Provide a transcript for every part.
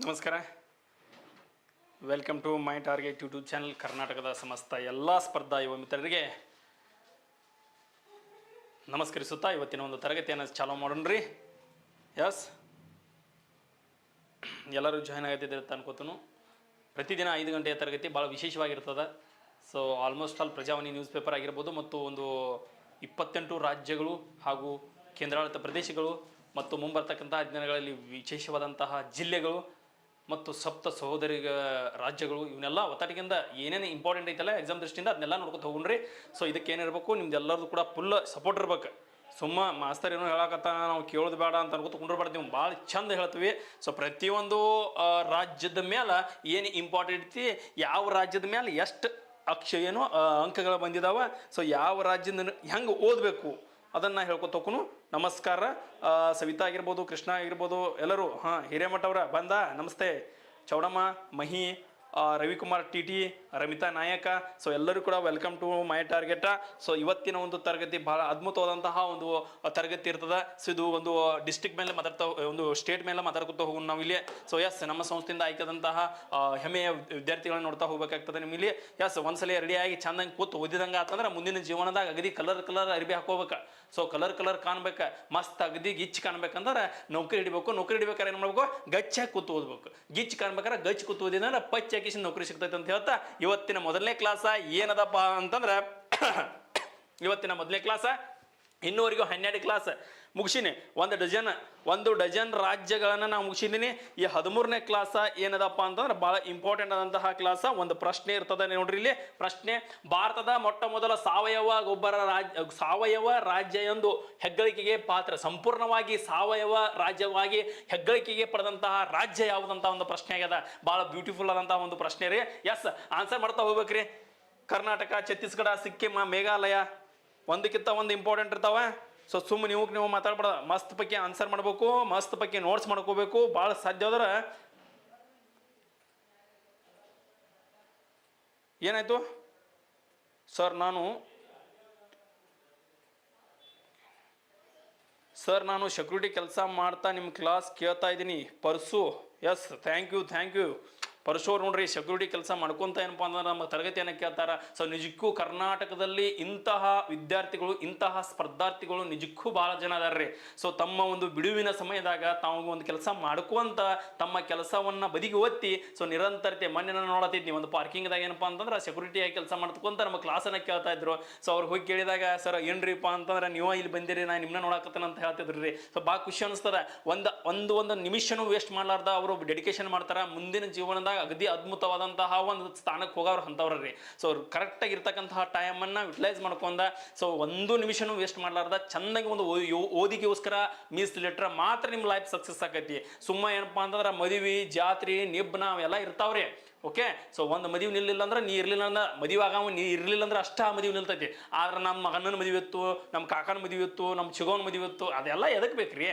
ನಮಸ್ಕಾರ. Welcome to my target YouTube channel ಕರ್ನಾಟಕದ ಸಮಸ್ತ ಎಲ್ಲ ಸ್ಪರ್ಧಾ ಯುವ ಮಿತ್ರರಿಗೆ ನಮಸ್ಕರಿಸುತ್ತಾ ಇವತ್ತಿನ ಒಂದು ತರಗತಿಯನ್ನು ಚಾಲೂ ಮಾಡೋಣ್ರಿ ಎಸ್ ಎಲ್ಲರೂ ಜಾಯ್ನ್ ಆಗತ್ತಿದ್ದಾರೆ ಅಂತ ಅನ್ಕೋತನು. ಪ್ರತಿದಿನ ಐದು ಗಂಟೆಯ ತರಗತಿ ಭಾಳ ವಿಶೇಷವಾಗಿರ್ತದೆ. So almost all Prajavani news paper ಆಗಿರ್ಬೋದು ಮತ್ತು ಒಂದು ಇಪ್ಪತ್ತೆಂಟು ರಾಜ್ಯಗಳು ಹಾಗೂ ಕೇಂದ್ರಾಡಳಿತ ಪ್ರದೇಶಗಳು ಮತ್ತು ಮುಂಬರ್ತಕ್ಕಂತಹ ದಿನಗಳಲ್ಲಿ ವಿಶೇಷವಾದಂತಹ ಜಿಲ್ಲೆಗಳು ಮತ್ತು ಸಪ್ತ ಸಹೋದರಿಗ ರಾಜ್ಯಗಳು ಇವನ್ನೆಲ್ಲ ಒತ್ತಾಟಿಗಿಂತ ಏನೇನು ಇಂಪಾರ್ಟೆಂಟ್ ಐತಲ್ಲ ಎಕ್ಸಾಮ್ ದೃಷ್ಟಿಯಿಂದ ಅದನ್ನೆಲ್ಲ ನೋಡ್ಕೊತ ಹೋಗ್ರಿ ಸೊ ಇದಕ್ಕೆ ಏನಿರಬೇಕು ನಿಮ್ದು ಎಲ್ಲರದು ಕೂಡ ಫುಲ್ ಸಪೋರ್ಟ್ ಇರ್ಬೇಕು. ಸುಮ್ಮ ಮಾಸ್ತರ್ ಏನೋ ಹೇಳಕತ್ತ ನಾವು ಕೇಳೋದು ಬೇಡ ಅಂತ ಅನ್ಕೋತ ಕುಂಡ್ರಬಾರ್ದು ನೀವು ಭಾಳ ಚಂದ ಹೇಳ್ತೀವಿ. ಸೊ ಪ್ರತಿಯೊಂದು ರಾಜ್ಯದ ಮೇಲೆ ಏನು ಇಂಪಾರ್ಟೆಂಟ್ ಐತಿ, ಯಾವ ರಾಜ್ಯದ ಮೇಲೆ ಎಷ್ಟು ಅಕ್ಷ ಏನು ಅಂಕಗಳು ಬಂದಿದಾವ. ಸೊ ಯಾವ ರಾಜ್ಯದ ಹೆಂಗೆ ಓದಬೇಕು ಅದನ್ನು ಹೇಳ್ಕೊತ ಹೋಗ್ನು ನಮಸ್ಕಾರ ಸವಿತಾ ಆಗಿರ್ಬೋದು, ಕೃಷ್ಣ ಆಗಿರ್ಬೋದು, ಎಲ್ಲರೂ, ಹಾಂ ಹಿರೇಮಠ ಅವರ ಬಂದ, ನಮಸ್ತೆ. Chowdamma, Mahi Ravikumar T T, Ramitha Nayaka, so ಎಲ್ಲರೂ ಕೂಡ welcome to my target so ಇವತ್ತಿನ ಒಂದು ತರಗತಿ ಬಹಳ ಅದ್ಭುತವಾದಂತಹ ಒಂದು ತರಗತಿ ಇರ್ತದೆ. ಸೊ ಇದು ಒಂದು ಡಿಸ್ಟಿಕ್ ಮೇಲೆ ಮಾತಾಡ್ತಾ, ಒಂದು ಸ್ಟೇಟ್ ಮೇಲೆ ಮಾತಾಡ್ಕೊತಾ ಹೋಗೋಣ ನಾವು ಇಲ್ಲಿ ಸೊ ಎಸ್ ನಮ್ಮ ಸಂಸ್ಥೆಯಿಂದ ಆಯ್ಕೆದಂತಹ ಹೆಮ್ಮೆಯ ವಿದ್ಯಾರ್ಥಿಗಳನ್ನ ನೋಡ್ತಾ ಹೋಗ್ಬೇಕಾಗ್ತದೆ ನಿಮಗೆ ಇಲ್ಲಿ. ಎಸ್ ಒಂದ್ಸಲ ರೆಡಿಯಾಗಿ ಚಂದಂಗೆ ಕೂತು ಓದಿದಂಗೆ ಆತಂದ್ರೆ ಮುಂದಿನ ಜೀವನದಾಗ ಅಗದಿ ಕಲರ್ ಕಲರ್ ಅರಿಬಿ ಹಾಕೋಬೇಕು. ಸೊ ಕಲರ್ ಕಲರ್ ಕಾಣ್ಬೇಕು. ಮಸ್ತ್ ಅಗದಿ ಗಿಚ್ ಕಾಣ್ಬೇಕಂದ್ರೆ ನೌಕರಿ ಹಿಡಿಬೇಕು, ನೌಕರಿ ಹಿಡಿಬೇಕಾದ್ರೆ ಏನು ಮಾಡ್ಬೇಕು? ಗಚ್ಚಾಗಿ ಕೂತು ಓದ್ಬೇಕು. ಗಿಚ್ ಕಾಣ್ಬೇಕಾದ್ರೆ ಗಚ್ ಕೂತು ಓದಿದ್ರೆ ಪಚ್ ಹಾಕಿಸಿ ನೌಕರಿ ಸಿಗ್ತೈತೆ ಅಂತ ಹೇಳ್ತಾ, ಇವತ್ತಿನ ಮೊದಲನೇ ಕ್ಲಾಸ ಏನದಪ್ಪ ಅಂತಂದ್ರೆ, ಇವತ್ತಿನ ಮೊದಲನೇ ಕ್ಲಾಸ ಇನ್ನೂವರೆಗೂ ಹನ್ನೆರಡು ಕ್ಲಾಸ್ ಮುಗಿಸಿನಿ. ಒಂದು ಡಜನ್ ಒಂದು ಡಜನ್ ರಾಜ್ಯಗಳನ್ನು ನಾವು ಮುಗಿಸಿದ್ದೀನಿ ಈ ಹದಿಮೂರನೇ ಕ್ಲಾಸ ಏನದಪ್ಪ ಅಂತಂದ್ರೆ ಭಾಳ ಇಂಪಾರ್ಟೆಂಟ್ ಆದಂತಹ ಕ್ಲಾಸ ಒಂದು ಪ್ರಶ್ನೆ ಇರ್ತದೆ ನೋಡ್ರಿ ಇಲ್ಲಿ. ಪ್ರಶ್ನೆ, ಭಾರತದ ಮೊಟ್ಟ ಮೊದಲ ಸಾವಯವ ಗೊಬ್ಬರ ರಾಜ್ಯ ಸಾವಯವ ರಾಜ್ಯ ಎಂದು ಹೆಗ್ಗಳಿಕೆಗೆ ಪಾತ್ರ, ಸಂಪೂರ್ಣವಾಗಿ ಸಾವಯವ ರಾಜ್ಯವಾಗಿ ಹೆಗ್ಗಳಿಕೆಗೆ ಪಡೆದಂತಹ ರಾಜ್ಯ ಯಾವುದಂತ ಒಂದು ಪ್ರಶ್ನೆ ಆಗ್ಯದ. ಭಾಳ ಬ್ಯೂಟಿಫುಲ್ ಆದಂತಹ ಒಂದು ಪ್ರಶ್ನೆ ರೀ. ಎಸ್ ಆನ್ಸರ್ ಮಾಡ್ತಾ ಹೋಗ್ಬೇಕ್ರಿ. ಕರ್ನಾಟಕ, ಛತ್ತೀಸ್ಗಢ, ಸಿಕ್ಕಿಮ, ಮೇಘಾಲಯ. ಒಂದಕ್ಕಿಂತ ಒಂದು ಇಂಪಾರ್ಟೆಂಟ್ ಇರ್ತಾವೆ. ಸೊ ಸುಮ್ಮನೆ ನೀವು ನೀವು ಮಾತಾಡ್ಬಾರ್ದು. ಮಸ್ತ್ ಬಗ್ಗೆ ಆನ್ಸರ್ ಮಾಡಬೇಕು, ಮಸ್ತ್ ಬಗ್ಗೆ ನೋಟ್ಸ್ ಮಾಡ್ಕೋಬೇಕು ಭಾಳ ಸಾಧ್ಯ ಆದ್ರೆ ಏನಾಯ್ತು? ಸರ್ ನಾನು ಸರ್ ನಾನು ಸೆಕ್ಯೂರಿಟಿ ಕೆಲಸ ಮಾಡ್ತಾ ನಿಮ್ಮ ಕ್ಲಾಸ್ ಕೇಳ್ತಾ ಇದ್ದೀನಿ. Parsu yes thank you thank you Parashu ಅವ್ರು ನೋಡ್ರಿ ಸೆಕ್ಯೂರಿಟಿ ಕೆಲಸ ಮಾಡ್ಕೊಂತ ಏನಪ್ಪ ಅಂದ್ರೆ ನಮ್ಮ ತರಗತಿಯನ್ನು ಕೇಳ್ತಾರೆ. ಸೊ ನಿಜಕ್ಕೂ ಕರ್ನಾಟಕದಲ್ಲಿ ಇಂತಹ ವಿದ್ಯಾರ್ಥಿಗಳು, ಇಂತಹ ಸ್ಪರ್ಧಾರ್ಥಿಗಳು ನಿಜಕ್ಕೂ ಭಾಳ ಜನ ಅದಾರ್ರಿ. ಸೊ ತಮ್ಮ ಒಂದು ಬಿಡುವಿನ ಸಮಯದಾಗ ತಾವು ಒಂದು ಕೆಲಸ ಮಾಡ್ಕೊಂತ ತಮ್ಮ ಕೆಲಸವನ್ನ ಬದಿಗೆ ಒತ್ತಿ ಸೊ ನಿರಂತರತೆ ಮೊನ್ನೆ ನಾನು ನೋಡತ್ತಿದ್ನಿ ಒಂದು ಪಾರ್ಕಿಂಗ್ದಾಗ ಏನಪ್ಪ ಅಂತಂದ್ರೆ ಸೆಕ್ಯೂರಿಟಿಯಾಗಿ ಕೆಲಸ ಮಾಡ್ಕೊಂತ ನಮ್ಮ ಕ್ಲಾಸನ್ನು ಕೇಳ್ತಾ ಇದ್ರು. ಸೊ ಅವ್ರು ಹೋಗಿ ಕೇಳಿದಾಗ, ಸರ್, ಏನ್ರಿಪ್ಪ ಅಂತಂದ್ರೆ ನೀವು ಇಲ್ಲಿ ಬಂದಿರಿ, ನಾನು ನಿಮ್ಮನ್ನ ನೋಡಕತ್ತೇನೆ ಅಂತ ಹೇಳ್ತಿದ್ರು. ರೀ ಸೊ ಭಾಳ ಖುಷಿ ಅನಿಸ್ತದ. ಒಂದು ಒಂದು ಒಂದು ನಿಮಿಷನೂ ವೇಸ್ಟ್ ಮಾಡ್ಲಾರ್ದ, ಅವರು ಡೆಡಿಕೇಶನ್ ಮಾಡ್ತಾರೆ. ಮುಂದಿನ ಅಗದಿ ಅದ್ಭುತವಾದಂತಹ ಒಂದು ಸ್ಥಾನಕ್ಕೆ ಹೋಗೋರು ಅಂಥವ್ರ ರೀ. ಸೊ ಕರೆಕ್ಟಾಗಿ ಇರ್ತಕ್ಕಂತಹ ಟೈಮನ್ನು ಯುಟಿಲೈಸ್ ಮಾಡ್ಕೊಂಡ ಸೊ ಒಂದು ನಿಮಿಷನೂ ವೇಸ್ಟ್ ಮಾಡಲಾರ್ದ ಚೆನ್ನಾಗಿ ಒಂದು ಓದಿಗೋಸ್ಕರ ಮೀಸಲಿಟ್ರೆ ಮಾತ್ರ ನಿಮ್ಮ ಲೈಫ್ ಸಕ್ಸಸ್ ಆಕೈತಿ ಸುಮ್ಮ ಏನಪ್ಪಾ ಅಂತಂದ್ರೆ ಮದುವೆ, ಜಾತ್ರೆ, ನಿಬ್ನ ಅವೆಲ್ಲ ಇರ್ತಾವ್ರಿ. ಓಕೆ ಸೊ ಒಂದು ಮದುವೆ ನಿಲ್ಲಿಲ್ಲ ಅಂದ್ರೆ ನೀ ಇರ್ಲಿಲ್ಲ ಅಂದ್ರೆ ಮದುವೆ ಆಗ ನೀ ಇರ್ಲಿಲ್ಲ ಅಂದ್ರೆ ಅಷ್ಟ ಮದುವೆ ನಿಲ್ತೈತಿ. ಆದ್ರೆ ನಮ್ಮ ಮಗನ ಮದುವೆ ಇತ್ತು, ನಮ್ಮ ಕಾಕನ ಮದುವೆ ಇತ್ತು, ನಮ್ಮ ಚಿಗೋನ್ ಮದುವೆ ಇತ್ತು, ಅದೆಲ್ಲ ಎದಕ್ಕೆ ಬೇಕ್ರಿ?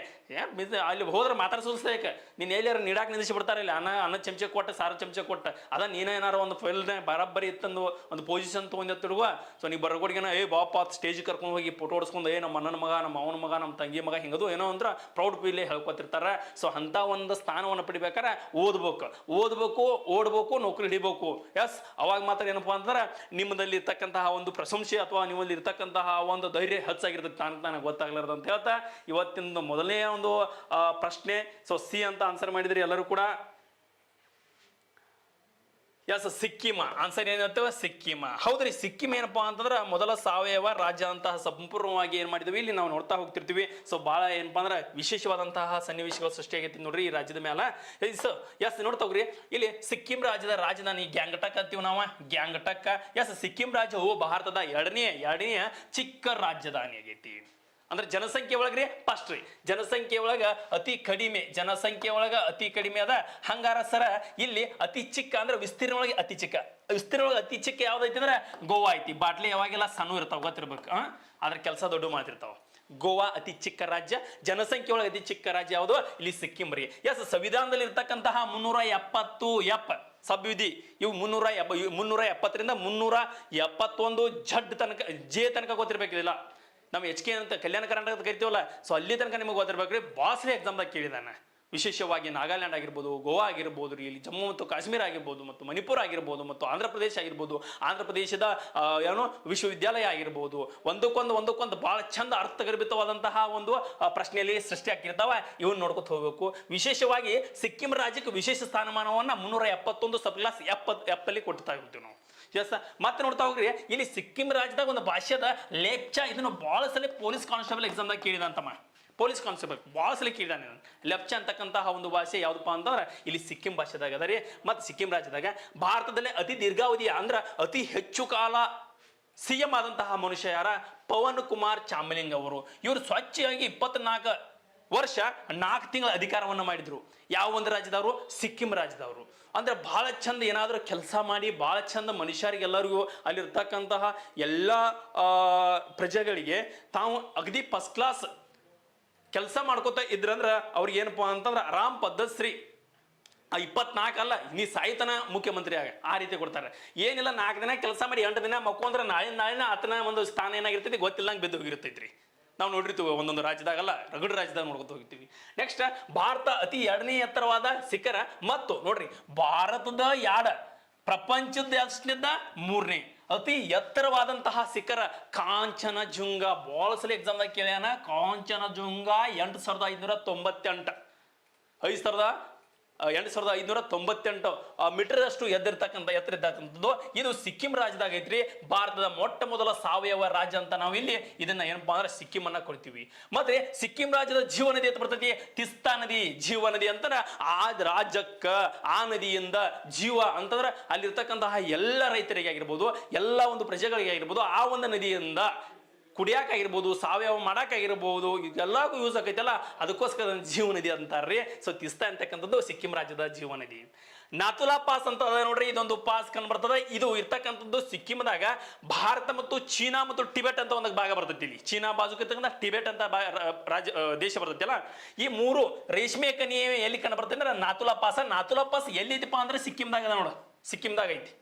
ಅಲ್ಲಿ ಹೋದ್ರೆ ಮಾತಾಡ್ಸೋಲ್ಸೇಕ ನೀನು ಎಲ್ಲಿಯಾರ ನೀಡಾಕ್ ನಿಲ್ಲಿಸಿ ಬಿಡ್ತಾರೆ ಇಲ್ಲ? ಅನ್ನ ಅನ್ನ ಚಮಚೆ ಕೊಟ್ಟ, ಸಾರ ಚಮಚೆ ಕೊಟ್ಟ. ಅದ ನೀನೇ ಏನಾರ ಒಂದು ಫೈಲ್ನ ಬರಬ್ಬರಿ ಇತ್ತಂದು, ಒಂದು ಪೊಸಿಷನ್ ತೊಗೊಂಡ್ ತಿಡುವ ಸೊ ನೀ ಬರಗೋಡಿಗೆನ ಏ, ಬಾಪ ಸ್ಟೇಜ್ ಕರ್ಕೊಂಡು ಹೋಗಿ ಫೋಟೋ ಹೊಡ್ಸ್ಕೊಂಡು, ಏ, ನಮ್ಮ ಅಣ್ಣನ ಮಗ, ನಮ್ಮ ಅವನ ಮಗ, ನಮ್ಮ ತಂಗಿ ಮಗ, ಹಿಂಗದು ಏನೋ ಅಂದ್ರೆ ಪ್ರೌಡ್ ಫೀಲ್ ಹೇಳ್ಕೊತಿರ್ತಾರೆ. ಸೊ ಅಂಥ ಒಂದು ಸ್ಥಾನವನ್ನು ಪಡಿಬೇಕಾರೆ ಓದ್ಬೇಕು. ಓದ್ಬೇಕು, ಓಡ್ಬೇಕು ನೌಕರಿ ಹಿಡಿಬೇಕು. ಎಸ್ ಅವಾಗ ಮಾತ್ರ ಏನಪ್ಪಾ ಅಂತಂದ್ರೆ ನಿಮ್ಮದಲ್ಲಿ ಇರ್ತಕ್ಕಂತಹ ಒಂದು ಪ್ರಶಂಸೆ ಅಥವಾ ನಿಮ್ಮಲ್ಲಿ ಇರ್ತಕ್ಕಂತಹ ಒಂದು ಧೈರ್ಯ ಹೆಚ್ಚಾಗಿರ್ತದೆ ತಾನು ನನಗೆ ಗೊತ್ತಾಗ್ಲಾರ್ದು ಅಂತ ಹೇಳ್ತಾ ಇವತ್ತಿನ ಮೊದಲನೇ ಒಂದು ಪ್ರಶ್ನೆ. ಸೊ ಸಿ ಅಂತ ಆನ್ಸರ್ ಮಾಡಿದ್ರಿ ಎಲ್ಲರೂ ಕೂಡ. ಎಸ್ ಸಿಕ್ಕಿಮ? ಆನ್ಸರ್ ಏನಿರ್ತವೆ ಸಿಕ್ಕಿಮ. ಹೌದ್ರಿ, ಸಿಕ್ಕಿಮ ಏನಪ್ಪಾ ಅಂತಂದ್ರೆ ಮೊದಲ ಸಾವಯವ ರಾಜ್ಯ ಅಂತಹ ಸಂಪೂರ್ಣವಾಗಿ ಏನು ಮಾಡಿದ್ವಿ, ಇಲ್ಲಿ ನಾವು ನೋಡ್ತಾ ಹೋಗ್ತಿರ್ತೀವಿ. ಸೊ ಭಾಳ ಏನಪ್ಪಾ ಅಂದ್ರೆ ವಿಶೇಷವಾದಂತಹ ಸನ್ನಿವೇಶಗಳು ಸೃಷ್ಟಿಯಾಗೈತಿ ನೋಡ್ರಿ ಈ ರಾಜ್ಯದ ಮೇಲೆ ಸೊ ಎಸ್ ನೋಡ್ತಾ ಹೋಗ್ರಿ. ಇಲ್ಲಿ ಸಿಕ್ಕಿಂ ರಾಜ್ಯದ ರಾಜಧಾನಿ ಗ್ಯಾಂಗಟಕ್ ಅಂತೀವಿ ನಾವು? ಗ್ಯಾಂಗ್ಟಕ್ ಎಸ್ ಸಿಕ್ಕಿಂ ರಾಜ್ಯವು ಭಾರತದ ಎರಡನೇ ಎರಡನೇ ಚಿಕ್ಕ ರಾಜಧಾನಿ ಆಗೈತಿ ಅಂದ್ರೆ ಜನಸಂಖ್ಯೆ ಒಳಗ್ರಿ ಫಸ್ಟ್ ರೀ. ಜನಸಂಖ್ಯೆ ಒಳಗ ಅತಿ ಕಡಿಮೆ, ಜನಸಂಖ್ಯೆ ಒಳಗ ಅತಿ ಕಡಿಮೆ ಅದ. ಹಂಗಾರ ಸರ, ಇಲ್ಲಿ ಅತಿ ಚಿಕ್ಕ ಅಂದ್ರೆ ವಿಸ್ತೀರ್ಣ ಒಳಗೆ ಅತಿ ಚಿಕ್ಕ. ವಿಸ್ತೀರ್ಣ ಒಳಗೆ ಅತಿ ಚಿಕ್ಕ ಯಾವ್ದೈತಿ ಅಂದ್ರೆ ಗೋವಾ ಐತಿ. ಬಾಟ್ಲಿ ಯಾವಾಗೆಲ್ಲ ಸಣ್ಣ ಇರ್ತಾವ ಗೊತ್ತಿರ್ಬೇಕು ಅದ್ರ ಕೆಲಸ ದೊಡ್ಡ ಮಾತಿರ್ತಾವ ಗೋವಾ ಅತಿ ಚಿಕ್ಕ ರಾಜ್ಯ, ಜನಸಂಖ್ಯೆ ಒಳಗೆ ಅತಿ ಚಿಕ್ಕ ರಾಜ್ಯ ಯಾವುದು? ಇಲ್ಲಿ ಸಿಕ್ಕಿಂ ರೀ. ಎಸ್, ಸಂವಿಧಾನದಲ್ಲಿ ಇರ್ತಕ್ಕಂತಹ ಮುನ್ನೂರ ಎಪ್ಪತ್ತು ಎಪ್ ಸಬ್ವಿಧಿ. ಇವು ಮುನ್ನೂರ ಎಪ್ಪ ಮುನ್ನೂರ ಎಪ್ಪತ್ತರಿಂದ ಮುನ್ನೂರ ಎಪ್ಪತ್ತೊಂದು ಜಡ್ ತನಕ, ಜೆ ತನಕ ಗೊತ್ತಿರ್ಬೇಕಿಲ್ಲ ನಮ್ಮ ಎಚ್ ಕೆ ಅಂತ ಕಲ್ಯಾಣ ಕರ್ನಾಟಕದ ಕರಿತೀವಲ್ಲ ಸೊ ಅಲ್ಲಿ ತನಕ ನಿಮಗೆ ಗೊತ್ತಿರ್ಬೇಕ್ರಿ. ಬಾಸ್ರಿ ಎಕ್ಸಾಮ್ದಾಗ ಕೇಳಿದಾನೆ ವಿಶೇಷವಾಗಿ ನಾಗಾಲ್ಯಾಂಡ್ ಆಗಿರ್ಬೋದು, ಗೋವಾ ಆಗಿರ್ಬೋದು ರೀ, ಇಲ್ಲಿ ಜಮ್ಮು ಮತ್ತು ಕಾಶ್ಮೀರ ಆಗಿರ್ಬೋದು, ಮತ್ತು ಮಣಿಪುರ ಆಗಿರ್ಬೋದು, ಮತ್ತು ಆಂಧ್ರ ಪ್ರದೇಶ ಆಗಿರ್ಬೋದು. ಆಂಧ್ರ ಪ್ರದೇಶದ ಏನೋ ವಿಶ್ವವಿದ್ಯಾಲಯ ಆಗಿರ್ಬೋದು. ಒಂದಕ್ಕೊಂದು ಒಂದಕ್ಕೊಂದು ಭಾಳ ಚಂದ ಅರ್ಥಗರ್ಭಿತವಾದಂತಹ ಒಂದು ಪ್ರಶ್ನೆಯಲ್ಲಿ ಸೃಷ್ಟಿ ಆಗಿರ್ತಾವೆ ಇವನ್ನ ನೋಡ್ಕೊತ ಹೋಗಬೇಕು. ವಿಶೇಷವಾಗಿ ಸಿಕ್ಕಿಂ ರಾಜ್ಯಕ್ಕೆ ವಿಶೇಷ ಸ್ಥಾನಮಾನವನ್ನು ಮುನ್ನೂರ ಎಪ್ಪತ್ತೊಂದು ಸಬ್ ಕ್ಲಾಸ್ ಎಪ್ಪತ್ತು ಎಪ್ಪಲ್ಲಿ ಕೊಡ್ತಾ ಇರ್ತೀವಿ ನಾವು. ಎಸ್ ಮತ್ತೆ ನೋಡ್ತಾ ಹೋಗ್ರಿ, ಇಲ್ಲಿ ಸಿಕ್ಕಿಂ ರಾಜ್ಯದಾಗ ಒಂದು ಭಾಷೆದ ಲೇಪ್ಚಾ. ಇದನ್ನು ಭಾಳ ಸಲ ಪೊಲೀಸ್ ಕಾನ್ಸ್ಟೇಬಲ್ ಎಕ್ಸಾಮ್ದಾಗ ಕೇಳಿದಂತಮ್ಮ ಪೊಲೀಸ್ ಕಾನ್ಸ್ಟೇಬಲ್ ಭಾಳ ಸಲ ಕೇಳಿದಾನೆ ಲೆಪ್ಚಾ ಅಂತಕ್ಕಂತಹ ಒಂದು ಭಾಷೆ ಯಾವುದಪ್ಪ ಅಂತಂದ್ರೆ, ಇಲ್ಲಿ ಸಿಕ್ಕಿಂ ಭಾಷೆದಾಗ ಅದ ರೀ. ಮತ್ತು ಸಿಕ್ಕಿಂ ರಾಜ್ಯದಾಗ ಭಾರತದಲ್ಲೇ ಅತಿ ದೀರ್ಘಾವಧಿಯ ಅಂದ್ರೆ ಅತಿ ಹೆಚ್ಚು ಕಾಲ ಸಿ ಎಂ ಆದಂತಹ ಮನುಷ್ಯ ಯಾರ? ಪವನ್ ಕುಮಾರ್ ಚಾಮಲಿಂಗ್ ಅವರು. ಇವರು ಸ್ವಚ್ಛವಾಗಿ ಇಪ್ಪತ್ನಾಲ್ಕು ವರ್ಷ ನಾಲ್ಕು ತಿಂಗಳ ಅಧಿಕಾರವನ್ನು ಮಾಡಿದ್ರು. ಯಾವ ಒಂದು ರಾಜ್ಯದವರು? ಸಿಕ್ಕಿಂ ರಾಜ್ಯದವರು. ಅಂದ್ರೆ ಬಹಳ ಚಂದ ಏನಾದರೂ ಕೆಲಸ ಮಾಡಿ ಬಹಳ ಚಂದ ಮನುಷ್ಯರಿಗೆಲ್ಲರಿಗೂ ಅಲ್ಲಿರ್ತಕ್ಕಂತಹ ಎಲ್ಲ ಪ್ರಜೆಗಳಿಗೆ ತಾವು ಅಗದಿ ಫಸ್ಟ್ ಕ್ಲಾಸ್ ಕೆಲಸ ಮಾಡ್ಕೋತಾ ಇದ್ರಂದ್ರೆ ಅವ್ರಿಗೆ ಏನಪ್ಪಾ ಅಂತಂದ್ರೆ ಆರಾಮ್ ಪದ್ಧಶ್ರೀ ಆ ಇಪ್ಪತ್ನಾಲ್ಕು ಅಲ್ಲ, ನೀ ಸಾಯ್ತನ ಮುಖ್ಯಮಂತ್ರಿ ಆಗ, ಆ ರೀತಿ ಕೊಡ್ತಾರೆ. ಏನಿಲ್ಲ, ನಾಲ್ಕು ದಿನ ಕೆಲಸ ಮಾಡಿ, ಎಂಟು ದಿನ ಮಕ್ಕೊಂಡ್ರೆ ನಾಳೆ ನಾಳೆನ ಆತನ ಒಂದು ಸ್ಥಾನ ಏನಾಗಿರ್ತೈತಿ? ಗೊತ್ತಿಲ್ಲಂಗೆ ಬಿದ್ದು ಹೋಗಿರ್ತೈತ್ರಿ ನಾವು ನೋಡಿರ್ತೀವಿ ಒಂದೊಂದು ರಾಜ್ಯದಾಗಲ್ಲ ರಗಡ್ ರಾಜ್ಯದಾಗ ನೋಡ್ಕೊತ ಹೋಗ್ತೀವಿ ನೆಕ್ಸ್ಟ್ ಭಾರತ ಅತಿ ಎರಡನೇ ಎತ್ತರವಾದ ಶಿಖರ ಮತ್ತು ನೋಡ್ರಿ, ಭಾರತದ ಯಾಡ ಪ್ರಪಂಚದ ಎಷ್ಟನಿದ್ದ ಮೂರನೇ, ಅತಿ ಎತ್ತರವಾದಂತಹ ಶಿಖರ ಕಾಂಚನ ಜುಂಗ ಭಾಳ ಸಲ ಎಕ್ಸಾಮ್ದಾಗ ಕೇಳ್ಯಾನ ಕಾಂಚನ ಜುಂಗ ಎಂಟು ಸಾವಿರದ ಐದುನೂರ ತೊಂಬತ್ತೆಂಟು. ಐದು ಸಾವಿರದ ಎಂಟು ಸಾವಿರದ ಐದುನೂರ ತೊಂಬತ್ತೆಂಟು ಮೀಟರ್ ಅಷ್ಟು ಎದ್ದಿರ್ತಕ್ಕಂಥ ಎತ್ತರ ಇರ್ತಕ್ಕಂಥದ್ದು ಇದು ಸಿಕ್ಕಿಂ ರಾಜ್ಯದಾಗ ಐತ್ರಿ. ಭಾರತದ ಮೊಟ್ಟ ಮೊದಲ ಸಾವಯವ ರಾಜ್ಯ ಅಂತ ನಾವು ಇಲ್ಲಿ ಇದನ್ನ ಏನಪ್ಪಾ ಅಂದ್ರೆ ಸಿಕ್ಕಿಂ ಅನ್ನ ಕೊಡ್ತೀವಿ. ಮತ್ತೆ ಸಿಕ್ಕಿಂ ರಾಜ್ಯದ ಜೀವ ನದಿ ಅಂತ ಬರ್ತೈತಿ. ತಿಸ್ತಾ ನದಿ ಜೀವ ನದಿ ಅಂತಂದ್ರೆ ಆ ರಾಜ್ಯಕ್ಕ ಆ ನದಿಯಿಂದ ಜೀವ ಅಂತಂದ್ರೆ ಅಲ್ಲಿರ್ತಕ್ಕಂತಹ ಎಲ್ಲ ರೈತರಿಗೆ ಆಗಿರ್ಬೋದು, ಎಲ್ಲ ಒಂದು ಪ್ರಜೆಗಳಿಗೆ ಆಗಿರ್ಬೋದು, ಆ ಒಂದು ನದಿಯಿಂದ ಕುಡಿಯಾಕಾಗಿರ್ಬೋದು, ಸಾವಯವ ಮಾಡೋಕ್ಕಾಗಿರ್ಬೋದು ಇದೆಲ್ಲಕ್ಕೂ ಯೂಸ್ ಆಗೈತಲ್ಲ ಅದಕ್ಕೋಸ್ಕರ ಜೀವನ ಜೀವ ನದಿ ಅಂತಾರ್ರಿ. ಸೊ ತಿಸ್ತಾ ಅಂತಕ್ಕಂಥದ್ದು ಸಿಕ್ಕಿಂ ರಾಜ್ಯದ ಜೀವನ ನದಿ ನಾಥುಲಾ ಪಾಸ್ ಅಂತ ಅದ ನೋಡ್ರಿ, ಇದೊಂದು ಪಾಸ್ ಕಂಡು ಬರ್ತದೆ. ಇದು ಇರ್ತಕ್ಕಂಥದ್ದು ಸಿಕ್ಕಿಂದಾಗ ಭಾರತ ಮತ್ತು ಚೀನಾ ಮತ್ತು ಟಿಬೆಟ್ ಅಂತ ಒಂದು ಭಾಗ ಬರ್ತೈತಿ ಇಲ್ಲಿ. ಚೀನಾ ಬಾಜುಕ ಟಿಬೆಟ್ ಅಂತ ರಾಜ್ಯ ದೇಶ ಬರ್ತೈತಲ್ಲ. ಈ ಮೂರು ರೇಷ್ಮೆ ಕನಿಯ ಎಲ್ಲಿ ಕಂಡು ಬರ್ತದೆ ನಾಥುಲಾ ಪಾಸ್ ನಾಥುಲಾ ಪಾಸ್ ಎಲ್ಲಿದಪ್ಪ ಅಂದ್ರೆ ಸಿಕ್ಕಿಂದಾಗ ನೋಡು. ಸಿಕ್ಕಿಂದಾಗ ಐತಿ.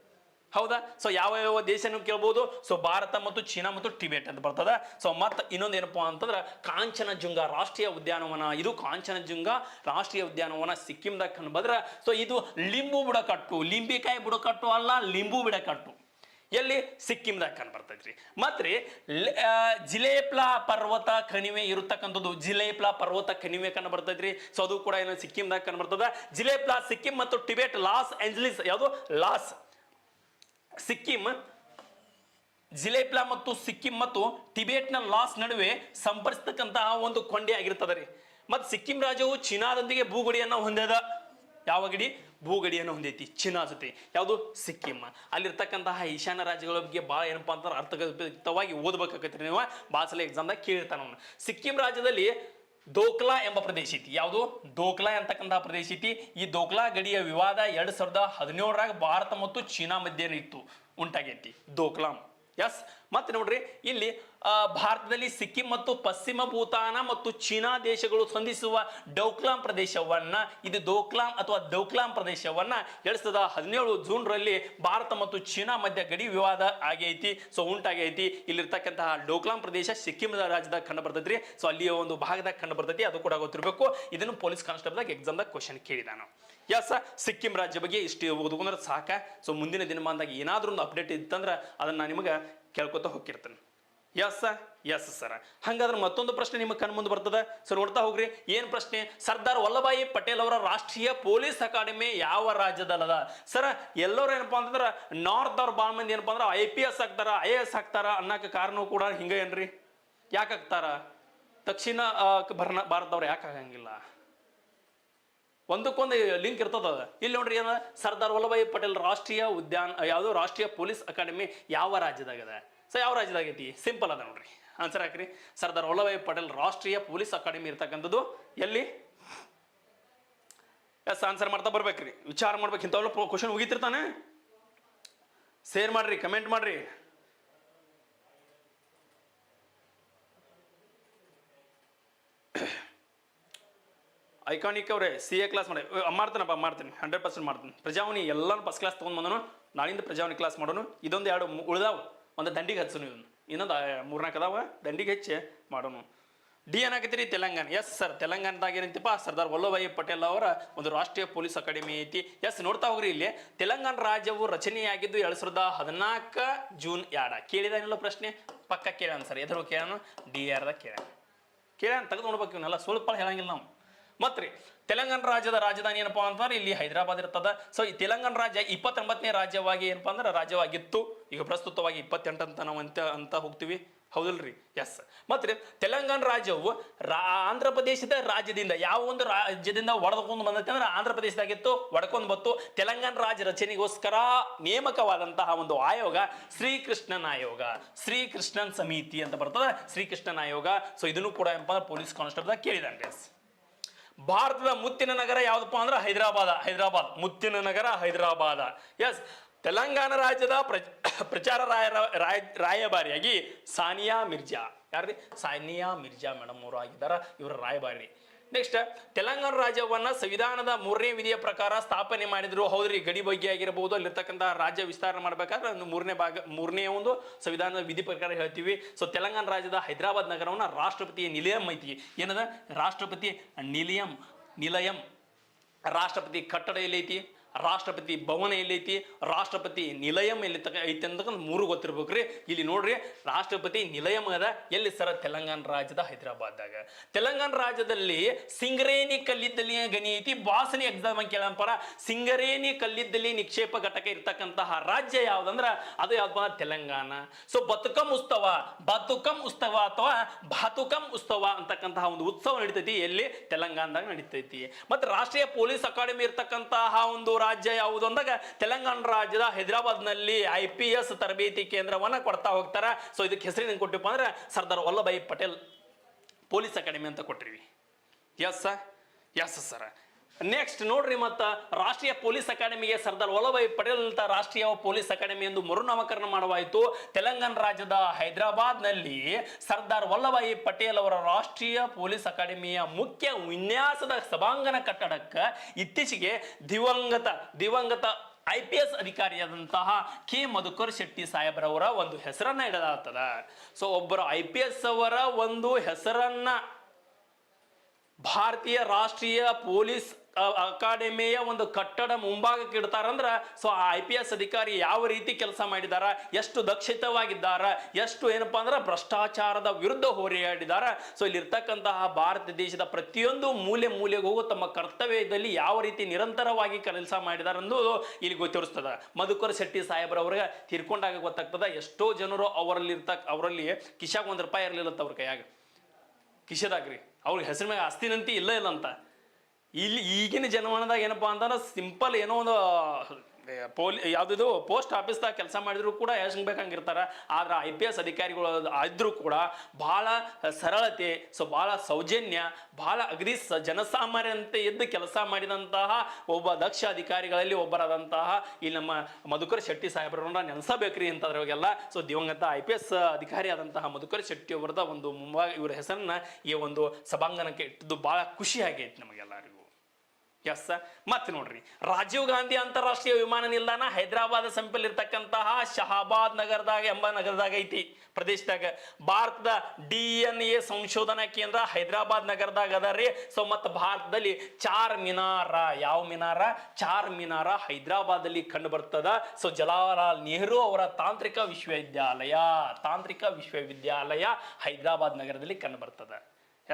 ಹೌದಾ? ಸೊ ಯಾವ ಯಾವ ದೇಶನೂ ಕೇಳ್ಬೋದು. ಸೊ ಭಾರತ ಮತ್ತು ಚೀನಾ ಮತ್ತು ಟಿಬೆಟ್ ಅಂತ ಬರ್ತದ. ಸೊ ಮತ್ತೆ ಇನ್ನೊಂದು ಏನಪ್ಪ ಅಂತಂದ್ರೆ ಕಾಂಚನಜುಂಗ ರಾಷ್ಟ್ರೀಯ ಉದ್ಯಾನವನ. ಇದು ಕಾಂಚನಜುಂಗ ರಾಷ್ಟ್ರೀಯ ಉದ್ಯಾನವನ ಸಿಕ್ಕಿಂದಾಗ ಕಂಡು ಸೊ ಇದು ಲಿಂಬು ಬುಡಕಟ್ಟು. ಲಿಂಬಿಕಾಯಿ ಬುಡಕಟ್ಟು ಅಲ್ಲ ಲಿಂಬು ಬುಡಕಟ್ಟು. ಎಲ್ಲಿ? ಸಿಕ್ಕಿಂದಾಗ ಕಂಡು ಬರ್ತೈತ್ರಿ. ಆ, ಜಿಲೇಪ್ಲಾ ಪರ್ವತ ಕಣಿವೆ ಇರತಕ್ಕಂಥದ್ದು. ಜಿಲೇಪ್ಲಾ ಪರ್ವತ ಕಣಿವೆ ಕಂಡು ಬರ್ತೈತ್ರಿ. ಸೊ ಅದು ಕೂಡ ಏನೋ ಸಿಕ್ಕಿಂದಾಗ ಕಂಡು ಬರ್ತದ. ಜಿಲೇಪ್ಲಾ ಸಿಕ್ಕಿಂ ಮತ್ತು ಟಿಬೆಟ್ ಲಾಸ್ ಏಂಜಲೀಸ್ ಯಾವುದು? ಲಾಸ್. ಸಿಕ್ಕಿಂ ಜಿಲೇಪ್ಲಾ ಮತ್ತು ಸಿಕ್ಕಿಂ ಮತ್ತು ಟಿಬೇಟ್ನ ಲಾಸ್ ನಡುವೆ ಸಂಪರ್ಕಿಸ್ತಕ್ಕಂತಹ ಒಂದು ಕೊಂಡೆ ಆಗಿರ್ತದೆ ರೀ. ಮತ್ತು ಸಿಕ್ಕಿಂ ರಾಜ್ಯವು ಚೀನಾದೊಂದಿಗೆ ಭೂಗಡಿಯನ್ನು ಹೊಂದದ ಯಾವ ಗಡಿ? ಭೂಗಡಿಯನ್ನು ಹೊಂದೈತಿ, ಚೀನಾ ಜೊತೆ. ಯಾವುದು? ಸಿಕ್ಕಿಂ. ಅಲ್ಲಿರ್ತಕ್ಕಂತಹ ಈಶಾನ್ಯ ರಾಜ್ಯಗಳ ಬಗ್ಗೆ ಭಾಳ ಏನಪ್ಪಾ ಅಂತಂದ್ರೆ ಅರ್ಥಗತವಾಗಿ ಓದ್ಬೇಕಾಗತ್ತೆ ನೀವು. ಭಾಳ ಸಲ ಎಕ್ಸಾಮ್ದಾಗ ಕೇಳಿರ್ತಾನ ಸಿಕ್ಕಿಂ ರಾಜ್ಯದಲ್ಲಿ ದೋಕ್ಲಾ ಎಂಬ ಪ್ರದೇಶ ಐತಿ. ಯಾವುದು? ದೋಕ್ಲಾ ಅಂತಕ್ಕಂತಹ ಪ್ರದೇಶ ಐತಿ? ಈ ದೋಕ್ಲಾ ಗಡಿಯ ವಿವಾದ ಎರಡ್ ಸಾವಿರದ ಹದಿನೇಳರಾಗ ಭಾರತ ಮತ್ತು ಚೀನಾ ಮಧ್ಯೆ ಇತ್ತು. ಉಂಟಾಗೈತಿ. ದೋಕ್ಲಾಂ. ಎಸ್ ಮತ್ತೆ ನೋಡ್ರಿ, ಇಲ್ಲಿ ಭಾರತದಲ್ಲಿ ಸಿಕ್ಕಿಂ ಮತ್ತು ಪಶ್ಚಿಮ ಭೂತಾನ ಮತ್ತು ಚೀನಾ ದೇಶಗಳು ಸಂಧಿಸುವ ಡೌಕ್ಲಾಂ ಪ್ರದೇಶವನ್ನ, ಇದು ದೋಕ್ಲಾಂ ಅಥವಾ ದೌಕ್ಲಾಂ ಪ್ರದೇಶವನ್ನ ಎರಡ್ ಸಾವಿರದ ಹದಿನೇಳು ಜೂನ್ರಲ್ಲಿ ಭಾರತ ಮತ್ತು ಚೀನಾ ಮಧ್ಯ ಗಡಿ ವಿವಾದ ಆಗೈತಿ. ಸೊ ಉಂಟಾಗೈತಿ. ಇಲ್ಲಿರ್ತಕ್ಕಂತಹ ಡೋಕ್ಲಾಂ ಪ್ರದೇಶ ಸಿಕ್ಕಿಂ ರಾಜ್ಯದಾಗ ಕಂಡು ಬರ್ತೈತ್ರಿ. ಸೊ ಅಲ್ಲಿಯ ಒಂದು ಭಾಗದಾಗ ಕಂಡು ಬರ್ತೈತಿ. ಅದು ಕೂಡ ಗೊತ್ತಿರಬೇಕು. ಇದನ್ನು ಪೊಲೀಸ್ ಕಾನ್ಸ್ಟೇಬಲ್ದಾಗ ಎಕ್ಸಾಮ್ದಾಗ ಕ್ವಶನ್ ಕೇಳಿದಾನ ಎಸ್ ಸಿಕ್ಕಿಂ ರಾಜ್ಯ ಬಗ್ಗೆ ಇಷ್ಟು ಓದ್ಕೊಂಡ್ರೆ ಸಾಕ. ಸೊ ಮುಂದಿನ ದಿನಮಾನದಾಗ ಏನಾದ್ರೂ ಒಂದು ಅಪ್ಡೇಟ್ ಇತ್ತಂದ್ರೆ ಅದನ್ನ ನಾನು ನಿಮಗೆ ಕೇಳ್ಕೊತಾ ಹೋಗಿರ್ತೇನೆ ಎಸ್ ಎಸ್ ಸರ್ ಹಂಗಾದ್ರೆ ಮತ್ತೊಂದು ಪ್ರಶ್ನೆ ನಿಮ್ಮ ಕಣ್ಣು ಮುಂದೆ ಬರ್ತದೆ. ಸರ್ ನೋಡ್ತಾ ಹೋಗ್ರಿ. ಏನು ಪ್ರಶ್ನೆ? ಸರ್ದಾರ್ ವಲ್ಲಭಾಯಿ ಪಟೇಲ್ ಅವರ ರಾಷ್ಟ್ರೀಯ ಪೊಲೀಸ್ ಅಕಾಡೆಮಿ ಯಾವ ರಾಜ್ಯದಲ್ಲದ? ಸರ್ ಎಲ್ಲರೂ ಏನಪ್ಪಾ ಅಂತಂದ್ರೆ ನಾರ್ತ್ ಅವ್ರ ಭಾಳ ಮಂದಿ ಏನಪ್ಪಾ ಅಂದ್ರೆ ಐ ಪಿ ಎಸ್ ಹಾಕ್ತಾರ ಐ ಎಸ್ ಆಗ್ತಾರ ಅನ್ನಕ್ಕೆ ಕಾರಣ ಕೂಡ ಹಿಂಗೆ ಏನ್ರಿ ಯಾಕೆ ಹಾಕ್ತಾರ ದಕ್ಷಿಣ ಭಾರತದವ್ರು ಯಾಕೆ ಆಗಂಗಿಲ್ಲ? ಒಂದಕ್ಕೊಂದು ಲಿಂಕ್ ಇರ್ತದ. ಇಲ್ಲಿ ನೋಡ್ರಿ ಏನ ಸರ್ದಾರ್ ವಲ್ಲಭಾಯಿ ಪಟೇಲ್ ರಾಷ್ಟ್ರೀಯ ಉದ್ಯಾನ, ಯಾವುದು? ರಾಷ್ಟ್ರೀಯ ಪೊಲೀಸ್ ಅಕಾಡೆಮಿ ಯಾವ ರಾಜ್ಯದಾಗಿದೆ? ಸೊ ಯಾವ ರಾಜ್ಯದಾಗ ಐತಿ ಸಿಂಪಲ್ ಅದ ನೋಡ್ರಿ. ಆನ್ಸರ್ ಹಾಕ್ರಿ. ಸರ್ದಾರ್ ವಲ್ಲಭಾಯಿ ಪಟೇಲ್ ರಾಷ್ಟ್ರೀಯ ಪೊಲೀಸ್ ಅಕಾಡೆಮಿ ಇರ್ತಕ್ಕಂಥದ್ದು ಎಲ್ಲಿ? ಎಸ್ ಆನ್ಸರ್ ಮಾಡ್ತಾ ಬರ್ಬೇಕ್ರಿ. ವಿಚಾರ ಮಾಡ್ಬೇಕು. ಇಂಥವೆಲ್ಲ ಕ್ವಶನ್ ಉಗಿತಿರ್ತಾನೆ ಶೇರ್ ಮಾಡ್ರಿ ಕಮೆಂಟ್ ಮಾಡ್ರಿ. ಐಕಾನಿಕ್ ಅವರೇ ಸಿ ಎ ಕ್ಲಾಸ್ ಮಾಡಿ. ಮಾಡ್ತಾನಪ್ಪ ಮಾಡ್ತೀನಿ ಹಂಡ್ರೆಡ್ ಪರ್ಸೆಂಟ್ ಮಾಡ್ತೀನಿ. ಪ್ರಜಾವಣಿ ಎಲ್ಲರೂ ಫಸ್ಟ್ ಕ್ಲಾಸ್ ತೊಗೊಂಡು ಬಂದನು. ನಾಳಿಂದ ಪ್ರಜಾವಣಿ ಕ್ಲಾಸ್ ಮಾಡೋನು. ಇದೊಂದು ಎರಡು ಉಳ್ದಾವು. ಒಂದು ದಂಡಿಗೆ ಹಚ್ಚನು ಇವನು. ಇನ್ನೊಂದು ಮೂರ್ನಾಲ್ಕು ಅದಾವ. ದಂಡಿಗೆ ಹೆಚ್ಚಿ ಮಾಡೋನು. ಡಿ ಏನಾಗೈತಿ ರೀ ತೆಲಂಗಾಣ. ಎಸ್ ಸರ್ ತೆಲಂಗಾಣದಾಗ ಏನಂತಪ್ಪ ಸರ್ದಾರ್ ವಲ್ಲಭಾಯಿ ಪಟೇಲ್ ಅವರ ಒಂದು ರಾಷ್ಟ್ರೀಯ ಪೊಲೀಸ್ ಅಕಾಡೆಮಿ ಐತಿ. ಎಸ್ ನೋಡ್ತಾ ಹೋಗ್ರಿ ಇಲ್ಲಿ. ತೆಲಂಗಾಣ ರಾಜ್ಯವು ರಚನೆಯಾಗಿದ್ದು ಎರಡು ಸಾವಿರದ ಹದಿನಾಲ್ಕು ಜೂನ್ ಯಾಡ ಕೇಳಿದಾನಿಲ್ಲ ಪ್ರಶ್ನೆ? ಪಕ್ಕ ಕೇಳೋಣ ಸರ್ ಎದುರು ಕೇಳೋಣ. ಡಿ ಆರ್ದಾಗ ಕೇಳೋಣ. ಕೇಳೋಣ, ತೆಗೆದು ನೋಡ್ಬೇಕು ಇವನ್ನೆಲ್ಲ. ಸ್ವಲ್ಪ ಹೇಳಂಗಿಲ್ಲ ನಾವು. ಮತ್ರಿ ತೆಲಂಗಾಣ ರಾಜ್ಯದ ರಾಜಧಾನಿ ಏನಪ್ಪಾ ಅಂತಂದ್ರೆ ಇಲ್ಲಿ ಹೈದರಾಬಾದ್ ಇರ್ತದ. ಸೊ ಈ ತೆಲಂಗಾಣ ರಾಜ್ಯ ಇಪ್ಪತ್ತೊಂಬತ್ತನೇ ರಾಜ್ಯವಾಗಿ ಏನಪ್ಪಾ ಅಂದ್ರೆ ರಾಜ್ಯವಾಗಿತ್ತು. ಈಗ ಪ್ರಸ್ತುತವಾಗಿ ಇಪ್ಪತ್ತೆಂಟು ಅಂತ ನಾವು ಅಂತ ಅಂತ ಹೋಗ್ತೀವಿ. ಹೌದಲ್ರಿ? ಎಸ್ ಮತ್ತೆ ತೆಲಂಗಾಣ ರಾಜ್ಯವು ರಾ, ಆಂಧ್ರ ಪ್ರದೇಶದ ರಾಜ್ಯದಿಂದ ಯಾವ ಒಂದು ರಾಜ್ಯದಿಂದ ಒಡೆದುಕೊಂಡು ಬಂದೈತೆ ಅಂದ್ರೆ ಆಂಧ್ರ ಪ್ರದೇಶದಾಗಿತ್ತು, ಒಡ್ಕೊಂಡು ಬಂತು. ತೆಲಂಗಾಣ ರಾಜ್ಯ ರಚನೆಗೋಸ್ಕರ ನೇಮಕವಾದಂತಹ ಒಂದು ಆಯೋಗ ಶ್ರೀಕೃಷ್ಣನ್ ಆಯೋಗ. ಶ್ರೀಕೃಷ್ಣನ್ ಸಮಿತಿ ಅಂತ ಬರ್ತದೆ. ಶ್ರೀಕೃಷ್ಣನ್ ಆಯೋಗ. ಸೊ ಇದನ್ನು ಕೂಡ ಏನಪ್ಪ ಪೊಲೀಸ್ ಕಾನ್ಸ್ಟೇಬಲ್ ಎಸ್ ಭಾರತದ ಮುತ್ತಿನ ನಗರ ಯಾವುದಪ್ಪ ಅಂದ್ರೆ ಹೈದರಾಬಾದ, ಹೈದರಾಬಾದ್. ಮುತ್ತಿನ ನಗರ ಹೈದರಾಬಾದ. ಎಸ್ ತೆಲಂಗಾಣ ರಾಜ್ಯದ ಪ್ರ ಪ್ರಚಾರ ರಾಯ, ರಾಯಭಾರಿಯಾಗಿ ಸಾನಿಯಾ ಮಿರ್ಜಾ. ಯಾರ್ರಿ? ಸಾನಿಯಾ ಮಿರ್ಜಾ ಮೇಡಮ್ ಅವರು ಆಗಿದ್ದಾರೆ. ಇವರ ರಾಯಭಾರಿ. ನೆಕ್ಸ್ಟ್ ತೆಲಂಗಾಣ ರಾಜ್ಯವನ್ನ ಸಂವಿಧಾನದ ಮೂರನೇ ವಿಧಿಯ ಪ್ರಕಾರ ಸ್ಥಾಪನೆ ಮಾಡಿದ್ರು. ಹೌದ್ರಿ, ಗಡಿ ಬಗ್ಗೆ ಆಗಿರಬಹುದು ಅಲ್ಲಿರ್ತಕ್ಕಂಥ ರಾಜ್ಯ ವಿಸ್ತಾರಣೆ ಮಾಡ್ಬೇಕಾದ್ರೆ ಮೂರನೇ ಭಾಗ, ಮೂರನೇ ಒಂದು ಸಂವಿಧಾನದ ವಿಧಿ ಪ್ರಕಾರ ಹೇಳ್ತೀವಿ. ಸೊ ತೆಲಂಗಾಣ ರಾಜ್ಯದ ಹೈದರಾಬಾದ್ ನಗರವನ್ನ ರಾಷ್ಟ್ರಪತಿ ನಿಲಯಂ ಐತಿ. ಏನದ? ರಾಷ್ಟ್ರಪತಿ ನಿಲಯಂ ನಿಲಯಂ. ರಾಷ್ಟ್ರಪತಿ ಕಟ್ಟಡ ಎಲ್ಲೈತಿ? ರಾಷ್ಟ್ರಪತಿ ಭವನ ಎಲ್ಲೈತಿ ರಾಷ್ಟ್ರಪತಿ ನಿಲಯಂ ಎಲ್ಲಿ ತಕ ಐತಿ ಅಂತಕ್ಕಂಥ ಮೂರು ಗೊತ್ತಿರ್ಬೇಕ್ರಿ. ಇಲ್ಲಿ ನೋಡ್ರಿ, ರಾಷ್ಟ್ರಪತಿ ನಿಲಯಂ ಅದ, ಎಲ್ಲಿ ಸರ? ತೆಲಂಗಾಣ ರಾಜ್ಯದ ಹೈದರಾಬಾದ್ದಾಗ. ತೆಲಂಗಾಣ ರಾಜ್ಯದಲ್ಲಿ ಸಿಂಗರೇನಿ ಕಲ್ಲಿದ್ದಲಿ ಗಣಿ ಐತಿ. ಬಾಸನಿ ಎಕ್ಸಾಮ್ ಕೇಳಂಪರ ಸಿಂಗರೇಣಿ ಕಲ್ಲಿದ್ದಲಿ ನಿಕ್ಷೇಪ ಘಟಕ ಇರ್ತಕ್ಕಂತಹ ರಾಜ್ಯ ಯಾವ್ದಂದ್ರ? ಅದು ಯಾವ್ದಪ್ಪ ತೆಲಂಗಾಣ. ಸೊ ಬತುಕಂ ಉತ್ಸವ ಬತುಕಂ ಉತ್ಸವ ಅಥವಾ ಬಾತುಕಂ ಉತ್ಸವ ಅಂತಕ್ಕಂತಹ ಒಂದು ಉತ್ಸವ ನಡೀತೈತಿ. ಎಲ್ಲಿ? ತೆಲಂಗಾಣದಾಗ ನಡೀತೈತಿ. ಮತ್ತೆ ರಾಷ್ಟ್ರೀಯ ಪೊಲೀಸ್ ಅಕಾಡೆಮಿ ಇರ್ತಕ್ಕಂತಹ ಒಂದು ರಾಜ್ಯ ಯಾವುದು ಅಂದಾಗ ತೆಲಂಗಾಣ ರಾಜ್ಯದ ಹೈದರಾಬಾದ್ನಲ್ಲಿ ಐ ಪಿ ಎಸ್ ತರಬೇತಿ ಕೇಂದ್ರವನ್ನ ಕೊಡ್ತಾ ಹೋಗ್ತಾರ. ಸೊ ಇದಕ್ಕೆ ಹೆಸರಿನ ಕೊಟ್ಟಿಪ್ಪ ಅಂದ್ರೆ ಸರ್ದಾರ್ ವಲ್ಲಭಾಯಿ ಪಟೇಲ್, ಪೊಲೀಸ್ ಅಕಾಡೆಮಿ ಅಂತ ಕೊಟ್ಟಿರ್ವಿ ಎಸ್ ಎಸ್ ಸರ್ ನೆಕ್ಸ್ಟ್ ನೋಡ್ರಿ ಮತ್ತ ರಾಷ್ಟ್ರೀಯ ಪೊಲೀಸ್ ಅಕಾಡೆಮಿಗೆ ಸರ್ದಾರ್ ವಲ್ಲಭಾಯಿ ಪಟೇಲ್ ಅಂತ ರಾಷ್ಟ್ರೀಯ ಪೊಲೀಸ್ ಅಕಾಡೆಮಿ ಎಂದು ಮರುನಾಮಕರಣ ಮಾಡಲಾಯಿತು ತೆಲಂಗಾಣ ರಾಜ್ಯದ ಹೈದರಾಬಾದ್ನಲ್ಲಿ ಸರ್ದಾರ್ ವಲ್ಲಭಾಯಿ ಪಟೇಲ್ ಅವರ ರಾಷ್ಟ್ರೀಯ ಪೊಲೀಸ್ ಅಕಾಡೆಮಿಯ ಮುಖ್ಯ ವಿನ್ಯಾಸದ ಸಭಾಂಗಣ ಕಟ್ಟಡಕ್ಕೆ ಇತ್ತೀಚೆಗೆ ದಿವಂಗತ ದಿವಂಗತ ಐ ಪಿ ಎಸ್ ಅಧಿಕಾರಿಯಾದಂತಹ ಕೆ. ಮಧುಕರ್ ಶೆಟ್ಟಿ ಸಾಹೇಬ್ರವರ ಒಂದು ಹೆಸರನ್ನ ಇಡಲಾಗ್ತದ. ಸೊ ಒಬ್ಬರು ಐ ಪಿ ಎಸ್ ಅವರ ಒಂದು ಹೆಸರನ್ನ ಭಾರತೀಯ ರಾಷ್ಟ್ರೀಯ ಪೊಲೀಸ್ ಅಕಾಡೆಮಿಯ ಒಂದು ಕಟ್ಟಡ ಮುಂಭಾಗಕ್ಕೆ ಇಡ್ತಾರಂದ್ರೆ ಸೊ ಆ ಐ ಪಿ ಎಸ್ ಅಧಿಕಾರಿ ಯಾವ ರೀತಿ ಕೆಲಸ ಮಾಡಿದಾರ, ಎಷ್ಟು ದಕ್ಷಿತವಾಗಿದ್ದಾರ, ಎಷ್ಟು ಏನಪ್ಪ ಅಂದ್ರೆ ಭ್ರಷ್ಟಾಚಾರದ ವಿರುದ್ಧ ಹೋರಾಡಿದಾರ ಸೊ ಇಲ್ಲಿರ್ತಕ್ಕಂತಹ ಭಾರತ ದೇಶದ ಪ್ರತಿಯೊಂದು ಮೂಲೆ ಮೂಲೆಗೂ ತಮ್ಮ ಕರ್ತವ್ಯದಲ್ಲಿ ಯಾವ ರೀತಿ ನಿರಂತರವಾಗಿ ಕೆಲಸ ಮಾಡಿದಾರ ಅನ್ನೋದು ಇಲ್ಲಿ ಗೊತ್ತಿರಿಸ್ತದ. ಮಧುಕರ ಶೆಟ್ಟಿ ಸಾಹೇಬ್ರವ್ರಿಗೆ ತೀರ್ಕೊಂಡಾಗ ಗೊತ್ತಾಗ್ತದ, ಎಷ್ಟೋ ಜನರು ಅವರಲ್ಲಿ ಇರ್ತಕ್ಕ ಅವರಲ್ಲಿ ಕಿಶಾಗ ಒಂದು ರೂಪಾಯಿ ಇರಲಿಲ್ಲ ಅವ್ರ ಕೈಯಾಗ. ಕಿಶದಾಗ್ರಿ ಅವ್ರಿಗೆ ಹೆಸರು ಮ್ಯಾಗ ಆಸ್ತಿನಂತಿ ಇಲ್ಲ ಇಲ್ಲ ಅಂತ. ಇಲ್ಲಿ ಈಗಿನ ಜನಮಾನದಾಗ ಏನಪ್ಪ ಅಂತಂದ್ರೆ ಸಿಂಪಲ್ ಏನೋ ಒಂದು ಪೋಲಿ ಯಾವುದಿದು ಪೋಸ್ಟ್ ಆಫೀಸ್ದಾಗ ಕೆಲಸ ಮಾಡಿದ್ರು ಕೂಡ ಬೇಕಂಗಿರ್ತಾರೆ ಆದ್ರೆ ಐ ಪಿ ಎಸ್ ಅಧಿಕಾರಿಗಳು ಆದರೂ ಕೂಡ ಭಾಳ ಸರಳತೆ, ಸೊ ಭಾಳ ಸೌಜನ್ಯ, ಭಾಳ ಅಗದಿ ಸ ಜನಸಾಮಾನ್ಯಂತೆ ಎದ್ದು ಕೆಲಸ ಮಾಡಿದಂತಹ ಒಬ್ಬ ದಕ್ಷ ಅಧಿಕಾರಿಗಳಲ್ಲಿ ಒಬ್ಬರಾದಂತಹ ಈ ನಮ್ಮ ಮಧುಕರ ಶೆಟ್ಟಿ ಸಾಹೇಬ್ರನ್ನ ನೆನೆಸಬೇಕ್ರಿ ಅಂತದ್ರವಾಗೆಲ್ಲ ಸೊ ದಿವಂಗತ ಐ ಪಿ ಎಸ್ ಅಧಿಕಾರಿ ಆದಂತಹ ಮಧುಕರ ಶೆಟ್ಟಿ ಅವರದ ಒಂದು ಮುಂಭಾಗ ಇವರ ಹೆಸರನ್ನ ಈ ಒಂದು ಸಭಾಂಗಣಕ್ಕೆ ಇಟ್ಟಿದ್ದು ಭಾಳ ಖುಷಿ ಆಗೈತೆ ನಮಗೆಲ್ಲರಿಗೂ. ಎಸ್ ಮತ್ತೆ ನೋಡ್ರಿ, ರಾಜೀವ್ ಗಾಂಧಿ ಅಂತಾರಾಷ್ಟ್ರೀಯ ವಿಮಾನ ನಿಲ್ದಾಣ ಹೈದರಾಬಾದ್ ಸಮೀಪದಲ್ಲಿ ಇರ್ತಕ್ಕಂತಹ ಶಹಾಬಾದ್ ನಗರದಾಗ, ಎಂಬ ನಗರದಾಗ ಐತಿ. ಪ್ರದೇಶದಾಗ ಭಾರತದ ಡಿ ಎನ್ ಎ ಸಂಶೋಧನಾ ಕೇಂದ್ರ ಹೈದರಾಬಾದ್ ನಗರದಾಗ ಅದ ರೀ. ಸೊ ಮತ್ತು ಭಾರತದಲ್ಲಿ ಚಾರ್ ಮಿನಾರ. ಯಾವ ಮಿನಾರ? ಚಾರ್ ಮಿನಾರ ಹೈದರಾಬಾದಲ್ಲಿ ಕಂಡು ಬರ್ತದ. ಸೊ ಜವಾಹರಲಾಲ್ ನೆಹರು ಅವರ ತಾಂತ್ರಿಕ ವಿಶ್ವವಿದ್ಯಾಲಯ ತಾಂತ್ರಿಕ ವಿಶ್ವವಿದ್ಯಾಲಯ ಹೈದರಾಬಾದ್ ನಗರದಲ್ಲಿ ಕಂಡು ಬರ್ತದ.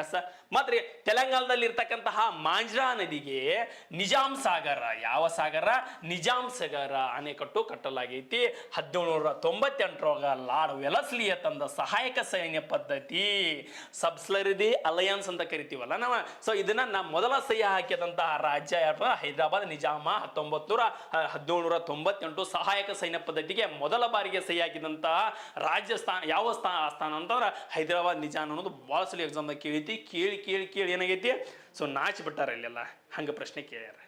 ಎಸ್ ಮಾತ್ರ ತೆಲಂಗಾಣದಲ್ಲಿ ಇರ್ತಕ್ಕಂತಹ ಮಾಂಜ್ರಾ ನದಿಗೆ ನಿಜಾಮ್ ಸಾಗರ, ಯಾವ ಸಾಗರ? ನಿಜಾಂ ಸಾಗರ ಅಣೆಕಟ್ಟು ಕಟ್ಟಲಾಗೈತಿ. ಹದಿನೇಳುನೂರ ತೊಂಬತ್ತೆಂಟರೊಳಗ ಲಾರ್ಡ್ ವೆಲಸ್ಲಿಯ ತಂದ ಸಹಾಯಕ ಸೈನ್ಯ ಪದ್ಧತಿ, ಸಬ್ಸ್ಲರಿದಿ ಅಲಯನ್ಸ್ ಅಂತ ಕರಿತೀವಲ್ಲ ನಾವು. ಸೊ ಇದನ್ನ ನಾ ಮೊದಲ ಸಹಿ ಹಾಕಿದಂತಹ ರಾಜ್ಯ ಹೈದರಾಬಾದ್ ನಿಜಾಮ ಹತ್ತೊಂಬತ್ತು ನೂರ ಹದಿನೇಳುನೂರ ತೊಂಬತ್ತೆಂಟು ಸಹಾಯಕ ಸೈನ್ಯ ಪದ್ಧತಿಗೆ ಮೊದಲ ಬಾರಿಗೆ ಸಹಿ ಹಾಕಿದಂತಹ ರಾಜ್ಯ ಸ್ಥಾನ, ಯಾವ ಸ್ಥಾನ ಸ್ಥಾನ ಅಂತಂದ್ರೆ ಹೈದರಾಬಾದ್ ನಿಜಾಮ್ ಅನ್ನೋದು ಬಹಳ ಸಲ ಎಕ್ಸಾಮ್ದಾಗ ಕೇಳೈತಿ ಕೇಳಿ ಕೇಳಿ ಕೇಳಿ ಏನಾಗೈತಿ? ಸೊ ನಾಚಿ ಬಿಟ್ಟಾರ ಇಲ್ಲೆಲ್ಲ. ಹಂಗೆ ಪ್ರಶ್ನೆ ಕೇಳ್ಯಾರ.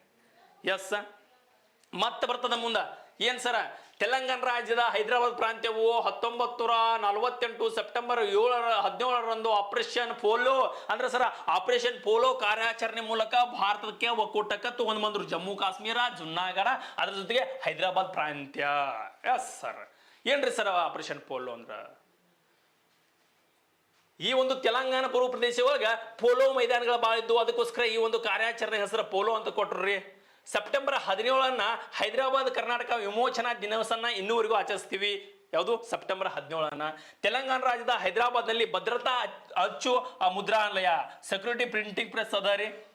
ಎಸ್ ಮತ್ತೆ ಬರ್ತದ ಮುಂದ. ಏನ್ ಸರ ತೆಲಂಗಾಣ ರಾಜ್ಯದ ಹೈದರಾಬಾದ್ ಪ್ರಾಂತ್ಯವು ಹತ್ತೊಂಬತ್ತು ನೂರ ನಲವತ್ತೆಂಟು ಸೆಪ್ಟೆಂಬರ್ ಏಳರ, ಹದಿನೇಳರಂದು ಆಪರೇಷನ್ ಪೋಲೋ, ಅಂದ್ರೆ ಸರ ಆಪರೇಷನ್ ಪೋಲೋ ಕಾರ್ಯಾಚರಣೆ ಮೂಲಕ ಭಾರತಕ್ಕೆ ಒಕ್ಕೂಟಕ್ಕೆ ತಗೊಂಡ್ ಬಂದ್ರು. ಜಮ್ಮು, ಕಾಶ್ಮೀರ ಜುನ್ನಾಗಢ ಅದ್ರ ಜೊತೆಗೆ ಹೈದರಾಬಾದ್ ಪ್ರಾಂತ್ಯ. ಎಸ್ ಸರ್ ಏನ್ರಿ ಸರ್ ಆಪರೇಷನ್ ಪೋಲೋ ಅಂದ್ರ? ಈ ಒಂದು ತೆಲಂಗಾಣ ಪೂರ್ವ ಪ್ರದೇಶ ಒಳಗ ಪೋಲೋ ಮೈದಾನಗಳ ಭಾಳ ಇದ್ದು ಅದಕ್ಕೋಸ್ಕರ ಈ ಒಂದು ಕಾರ್ಯಾಚರಣೆ ಹೆಸರು ಪೋಲೋ ಅಂತ ಕೊಟ್ರಿ ಸೆಪ್ಟೆಂಬರ್ ಹದಿನೇಳನ್ನ ಹೈದರಾಬಾದ್ ಕರ್ನಾಟಕ ವಿಮೋಚನಾ ದಿನವಸನ್ನ ಇನ್ನೂವರೆಗೂ ಆಚರಿಸ್ತೀವಿ. ಯಾವುದು? ಸೆಪ್ಟೆಂಬರ್ ಹದಿನೇಳನ ತೆಲಂಗಾಣ ರಾಜ್ಯದ ಹೈದರಾಬಾದ್ನಲ್ಲಿ ಭದ್ರತಾ ಅಚ್- ಅಚ್ಚು, ಆ ಮುದ್ರಾಲಯ ಸೆಕ್ಯೂರಿಟಿ ಪ್ರಿಂಟಿಂಗ್ ಪ್ರೆಸ್ ಅದ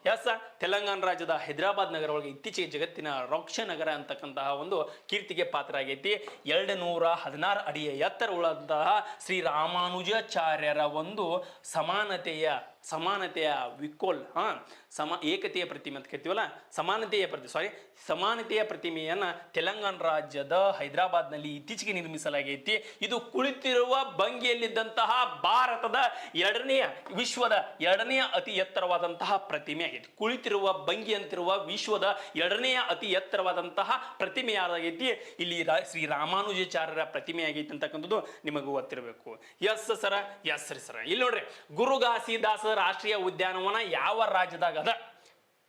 ಎಸ್, ತೆಲಂಗಾಣ ರಾಜ್ಯದ ಹೈದರಾಬಾದ್ ನಗರ ಒಳಗೆ ಇತ್ತೀಚೆಗೆ ಜಗತ್ತಿನ ರಕ್ಷ ನಗರ ಅಂತಕ್ಕಂತಹ ಒಂದು ಕೀರ್ತಿಗೆ ಪಾತ್ರ ಆಗೈತಿ ಎರಡು ನೂರ ಹದಿನಾರು ಅಡಿಯ ಎತ್ತರವುಳ್ಳಂತಹ ಶ್ರೀ ರಾಮಾನುಜಾಚಾರ್ಯರ ಒಂದು ಸಮಾನತೆಯ ಸಮಾನತೆಯ ವಿಕೋಲ್, ಹಾ, ಸಮ, ಏಕತೆಯ ಪ್ರತಿಮೆ ಅಂತ ಕೇಳ್ತೀವಲ್ಲ? ಸಮಾನತೆಯ ಪ್ರತಿ ಸಾರಿ ಸಮಾನತೆಯ ಪ್ರತಿಮೆಯನ್ನ ತೆಲಂಗಾಣ ರಾಜ್ಯದ ಹೈದರಾಬಾದ್ನಲ್ಲಿ ಇತ್ತೀಚೆಗೆ ನಿರ್ಮಿಸಲಾಗೈತಿ. ಇದು ಕುಳಿತಿರುವ ಭಂಗಿಯಲ್ಲಿದ್ದಂತಹ ಭಾರತದ ಎರಡನೆಯ ವಿಶ್ವದ ಎರಡನೆಯ ಅತಿ ಎತ್ತರವಾದಂತಹ ಪ್ರತಿಮೆ ಆಗೈತಿ. ಕುಳಿತಿರುವ ಭಂಗಿ ಅಂತಿರುವ ವಿಶ್ವದ ಎರಡನೆಯ ಅತಿ ಎತ್ತರವಾದಂತಹ ಪ್ರತಿಮೆ ಯಾರಾಗೈತಿ? ಇಲ್ಲಿ ಶ್ರೀ ರಾಮಾನುಜಾಚಾರ್ಯರ ಪ್ರತಿಮೆ ಆಗೈತಿ ಅಂತಕ್ಕಂಥದ್ದು ನಿಮಗೂ ಗೊತ್ತಿರಬೇಕು. ಎಸ್ ಸರ, ಎಸ್ ಸರಿ ಸರ. ಇಲ್ಲಿ ನೋಡ್ರಿ ಗುರು ಘಾಸಿದಾಸ ರಾಷ್ಟ್ರೀಯ ಉದ್ಯಾನವನ ಯಾವ ರಾಜ್ಯದಾಗ ಅದ?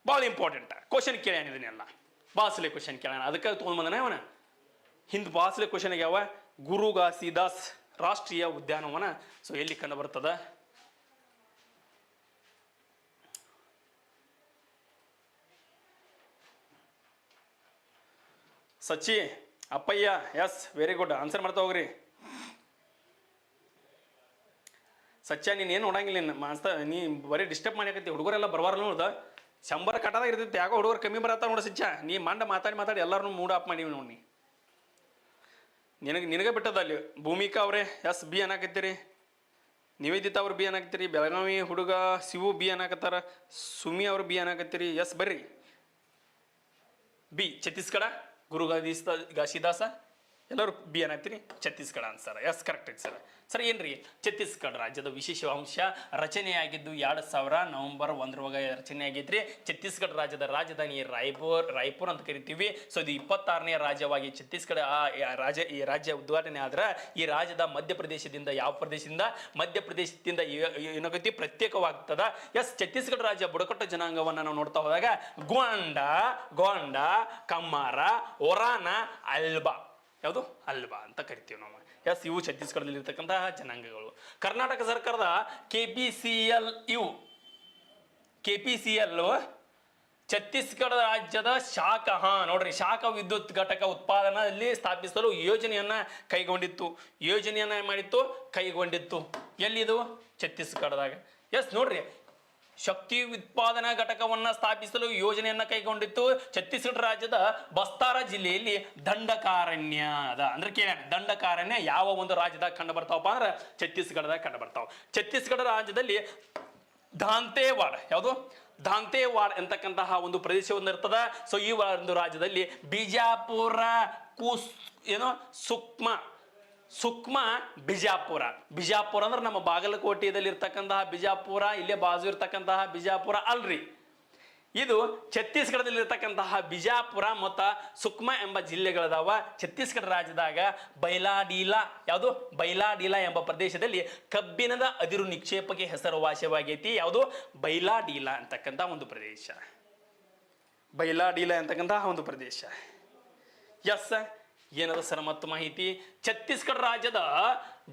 ಭಾಳ ಇಂಪಾರ್ಟೆಂಟ್ ಕ್ವಶನ್ ಕೇಳ್ಯಾನ ಇದನ್ನೆಲ್ಲ ಬಾಸಲೆ ಕ್ವಶನ್ ಕೇಳ್ಯಾನ. ಅದಕ್ಕೆ ತೊಗೊಂಡ್ ಬಂದನ ಅವನ ಹಿಂದ್ ಬಾಸಲೆ ಕ್ವಶನ್ ಯಾವ ಗುರು ಘಾಸಿದಾಸ್ ರಾಷ್ಟ್ರೀಯ ಉದ್ಯಾನವನ. ಸೊ ಎಲ್ಲಿ ಕಂಡು ಬರ್ತದ? ಸಚಿ ಅಪ್ಪಯ್ಯ, ಎಸ್ ವೆರಿ ಗುಡ್ ಆನ್ಸರ್ ಮಾಡ್ತಾ ಹೋಗ್ರಿ. ಸಚ್ಚ ನೀನು ಏನು ನೋಡಂಗಿಲ್ಲ ನೀನು ಮಾಸ್ತ ನೀ ಬರೀ ಡಿಸ್ಟರ್ಬ್ ಮಾಡ್ಯಾಕತ್ತಿ, ಹುಡುಗರೆಲ್ಲ ಬರವಾರಲ್ಲ ನೋಡ್ದ? ಶಂಬರ ಕಟ್ಟದಾಗ ಇರ್ತೈತಿ, ಯಾಕೋ ಹುಡುಗರು ಕಮ್ಮಿ ಬರತ್ತ ನೋಡ ಸಚ್ಚ ನೀ ಮಂಡ ಮಾತಾಡಿ ಮಾತಾಡಿ ಎಲ್ಲರನ್ನೂ ಮೂಡ್ ಆಫ್ ಮಾಡೀವಿ ನೋಡಿ ನಿನಗೆ ನಿನಗೆ ಬಿಟ್ಟದ ಅಲ್ಲಿ, ಭೂಮಿಕಾ ಅವರೇ, ಎಸ್ ಬಿ ಏನಾಕತ್ತೀರಿ ನಿವೇದಿತಾ ಅವ್ರು ಬಿ ಏನಾಗ್ತೀರಿ ಬೆಳಗಾವಿ ಹುಡುಗ ಶಿವು ಬಿ ಏನಾಕತ್ತಾರ ಸುಮಿ ಅವ್ರು ಬಿ ಏನಾಕತ್ತೀರಿ ಎಸ್ ಬರ್ರಿ. ಬಿ, ಛತ್ತೀಸ್ಗಢ, ಗುರು ಘಾಸಿದಾಸ. ಎಲ್ಲರೂ ಬಿ ಏನಾಗ್ತೀರಿ ಛತ್ತೀಸ್ಗಢ ಸರ್ ಎಸ್ ಕರೆಕ್ಟ್ ಐತೆ ಸರ್ ಸರ್ ಏನ್ರಿ? ಛತ್ತೀಸ್ಗಢ ರಾಜ್ಯದ ವಿಶೇಷ ಅಂಶ, ರಚನೆಯಾಗಿದ್ದು ಎರಡು ಸಾವಿರ ನವೆಂಬರ್ ಒಂದರೊಳಗೆ ರಚನೆ ಆಗೈತ್ರಿ. ಛತ್ತೀಸ್ಗಢ ರಾಜ್ಯದ ರಾಜಧಾನಿ ರಾಯ್ಪುರ್ ರಾಯ್ಪುರ್ ಅಂತ ಕರಿತೀವಿ. ಸೊ ಇದು ಇಪ್ಪತ್ತಾರನೇ ರಾಜ್ಯವಾಗಿ ಛತ್ತೀಸ್ಗಢ, ಆ ರಾಜ, ಈ ರಾಜ್ಯ ಉದ್ಘಾಟನೆ ಆದ್ರೆ ಈ ರಾಜ್ಯದ ಮಧ್ಯಪ್ರದೇಶದಿಂದ ಯಾವ ಪ್ರದೇಶದಿಂದ? ಮಧ್ಯಪ್ರದೇಶದಿಂದ ಏನಾಗುತ್ತೆ ಪ್ರತ್ಯೇಕವಾಗ್ತದ. ಎಸ್ ಛತ್ತೀಸ್ಗಢ ರಾಜ್ಯ ಬುಡಕಟ್ಟು ಜನಾಂಗವನ್ನ ನಾವು ನೋಡ್ತಾ ಹೋದಾಗ, ಗೋಂಡ ಗೋಂಡ, ಕಮ್ಮಾರ ಒರಾನ ಅಲ್ಬಾ. ಯಾವುದು? ಅಲ್ವಾ ಅಂತ ಕರಿತೀವಿ ನಾವು. ಎಸ್, ಇವು ಛತ್ತೀಸ್ಗಢದಲ್ಲಿ ಇರ್ತಕ್ಕಂತಹ ಜನಾಂಗಗಳು. ಕರ್ನಾಟಕ ಸರ್ಕಾರದ ಕೆ ಪಿ ಸಿ ಎಲ್ ಇವು. K P C L Chhattisgarh ರಾಜ್ಯದ ಶಾಖ, ಹಾ, ನೋಡ್ರಿ, ಶಾಖ ವಿದ್ಯುತ್ ಘಟಕ ಉತ್ಪಾದನೆಯಲ್ಲಿ ಸ್ಥಾಪಿಸಲು ಯೋಜನೆಯನ್ನ ಕೈಗೊಂಡಿತ್ತು. ಯೋಜನೆಯನ್ನ ಮಾಡಿತ್ತು? ಕೈಗೊಂಡಿತ್ತು. ಎಲ್ಲಿದು? ಛತ್ತೀಸ್ಗಢದಾಗ. ಎಸ್, ನೋಡ್ರಿ ಶಕ್ತಿ ಉತ್ಪಾದನಾ ಘಟಕವನ್ನ ಸ್ಥಾಪಿಸಲು ಯೋಜನೆಯನ್ನ ಕೈಗೊಂಡಿತ್ತು. ಛತ್ತೀಸ್ಗಢ ರಾಜ್ಯದ ಬಸ್ತಾರ ಜಿಲ್ಲೆಯಲ್ಲಿ ದಂಡಕಾರಣ್ಯ ಅದ. ಅಂದ್ರೆ ಕೇಳ ದಂಡಕಾರಣ್ಯ ಯಾವ ಒಂದು ರಾಜ್ಯದಾಗ ಕಂಡು ಬರ್ತಾವಪ್ಪ ಅಂದ್ರೆ ಛತ್ತೀಸ್ಗಢದಾಗ ಕಂಡು ಬರ್ತಾವ. ಛತ್ತೀಸ್ಗಢ ರಾಜ್ಯದಲ್ಲಿ ದಾಂತೇವಾಡ್ ಯಾವುದು? ದಾಂತೇವಾಡ್ ಎಂತಕ್ಕಂತಹ ಒಂದು ಪ್ರದೇಶವನ್ನು ಇರ್ತದ. ಸೊ ಈ ಒಂದು ರಾಜ್ಯದಲ್ಲಿ ಬಿಜಾಪುರ, ಕೂಸ್, ಏನೋ? ಸುಕ್ಮ ಸುಕ್ಮ, ಬಿಜಾಪುರ. ಬಿಜಾಪುರ ಅಂದ್ರೆ ನಮ್ಮ ಬಾಗಲಕೋಟೆಯಲ್ಲಿ ಇರ್ತಕ್ಕಂತಹ ಬಿಜಾಪುರ, ಇಲ್ಲೇ ಬಾಜು ಇರ್ತಕ್ಕಂತಹ ಬಿಜಾಪುರ ಅಲ್ರಿ. ಇದು ಛತ್ತೀಸ್ಗಢದಲ್ಲಿ ಇರ್ತಕ್ಕಂತಹ ಬಿಜಾಪುರ ಮತ್ತು ಸುಕ್ಮ ಎಂಬ ಜಿಲ್ಲೆಗಳದಾವ. ಛತ್ತೀಸ್ಗಢ ರಾಜ್ಯದಾಗ ಬೈಲಾಡೀಲಾ, ಯಾವುದು? ಬೈಲಾಡೀಲಾ ಎಂಬ ಪ್ರದೇಶದಲ್ಲಿ ಕಬ್ಬಿಣದ ಅದಿರು ನಿಕ್ಷೇಪಕ್ಕೆ ಹೆಸರುವಾಸವಾಗೈತಿ ಯಾವುದು? ಬೈಲಾಡೀಲಾ ಅಂತಕ್ಕಂಥ ಒಂದು ಪ್ರದೇಶ. ಬೈಲಾಡೀಲಾ ಅಂತಕ್ಕಂತಹ ಒಂದು ಪ್ರದೇಶ. ಎಸ್ ಏನದ ಸರ್ ಮತ್ತು ಮಾಹಿತಿ? ಛತ್ತೀಸ್ಗಢ ರಾಜ್ಯದ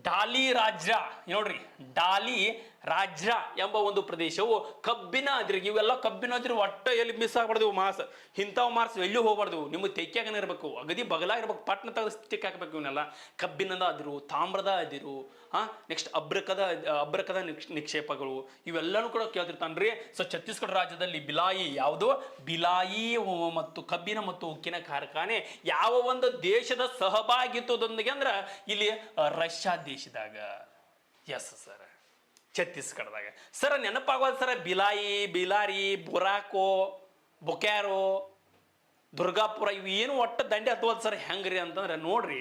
ಡಾಲಿ ರಾಜ್ರ. ನೋಡ್ರಿ, ಡಾಲಿ ರಾಜ್ರ ಎಂಬ ಒಂದು ಪ್ರದೇಶವು ಕಬ್ಬಿನ ಅದ್ರಿ. ಇವೆಲ್ಲ ಕಬ್ಬಿನ ಅದ್ರಿ, ಒಟ್ಟ ಎಲ್ಲಿ ಮಿಸ್ ಆಗ್ಬಾರ್ದು ಮಾಸ್. ಇಂಥವು ಮಾರ್ಸ್ ಎಲ್ಲಿ ಹೋಗ್ಬಾರ್ದು ನಿಮ್ಮ ತೆಕ್ಕಿಯಾಗನ ಇರಬೇಕು. ಅಗದಿ ಬಗಲ ಇರ್ಬೇಕು. ಪಟ್ನ ತೆಗೆದು ಸ್ಟಿಕ್ ಹಾಕಬೇಕು ಇವನ್ನೆಲ್ಲ. ಕಬ್ಬಿನದ ಅದಿರು, ತಾಮ್ರದ ಅದಿರು, ಹಾ ನೆಕ್ಸ್ಟ್ ಅಬ್ರಕದ ಅಬ್ರಕದ ನಿಕ್ಷೇಪಗಳು. ಇವೆಲ್ಲನೂ ಕೂಡ ಕೇಳ್ತಿರ್ತಾನ್ರಿ. ಸೊ ಛತ್ತೀಸ್ಗಢ ರಾಜ್ಯದಲ್ಲಿ ಬಿಲಾಯಿ ಯಾವುದು? ಬಿಲಾಯಿ ಮತ್ತು ಕಬ್ಬಿನ ಮತ್ತು ಉಕ್ಕಿನ ಕಾರ್ಖಾನೆ ಯಾವ ಒಂದು ದೇಶದ ಸಹಭಾಗಿತ್ವದೊಂದಿಗೆ ಅಂದ್ರೆ ಇಲ್ಲಿ ರಷ್ಯಾ ದೇಶದಾಗ, ಎಸ್ ಸರ್, ಛತ್ತೀಸ್ಗಢದಾಗ. ಸರ್, ನೆನಪಾಗೋದು ಸರ್, ಬಿಲಾಯಿ, ಬಿಲಾರಿ, ಬುರಾಕೋ, ಬೊಕ್ಯಾರೋ, ದುರ್ಗಾಪುರ, ಇವು ಏನು ಒಟ್ಟು ದಂಡೆ ಹತ್ತುವುದು ಸರ್, ಹೆಂಗ್ರಿ ಅಂತಂದ್ರೆ ನೋಡ್ರಿ.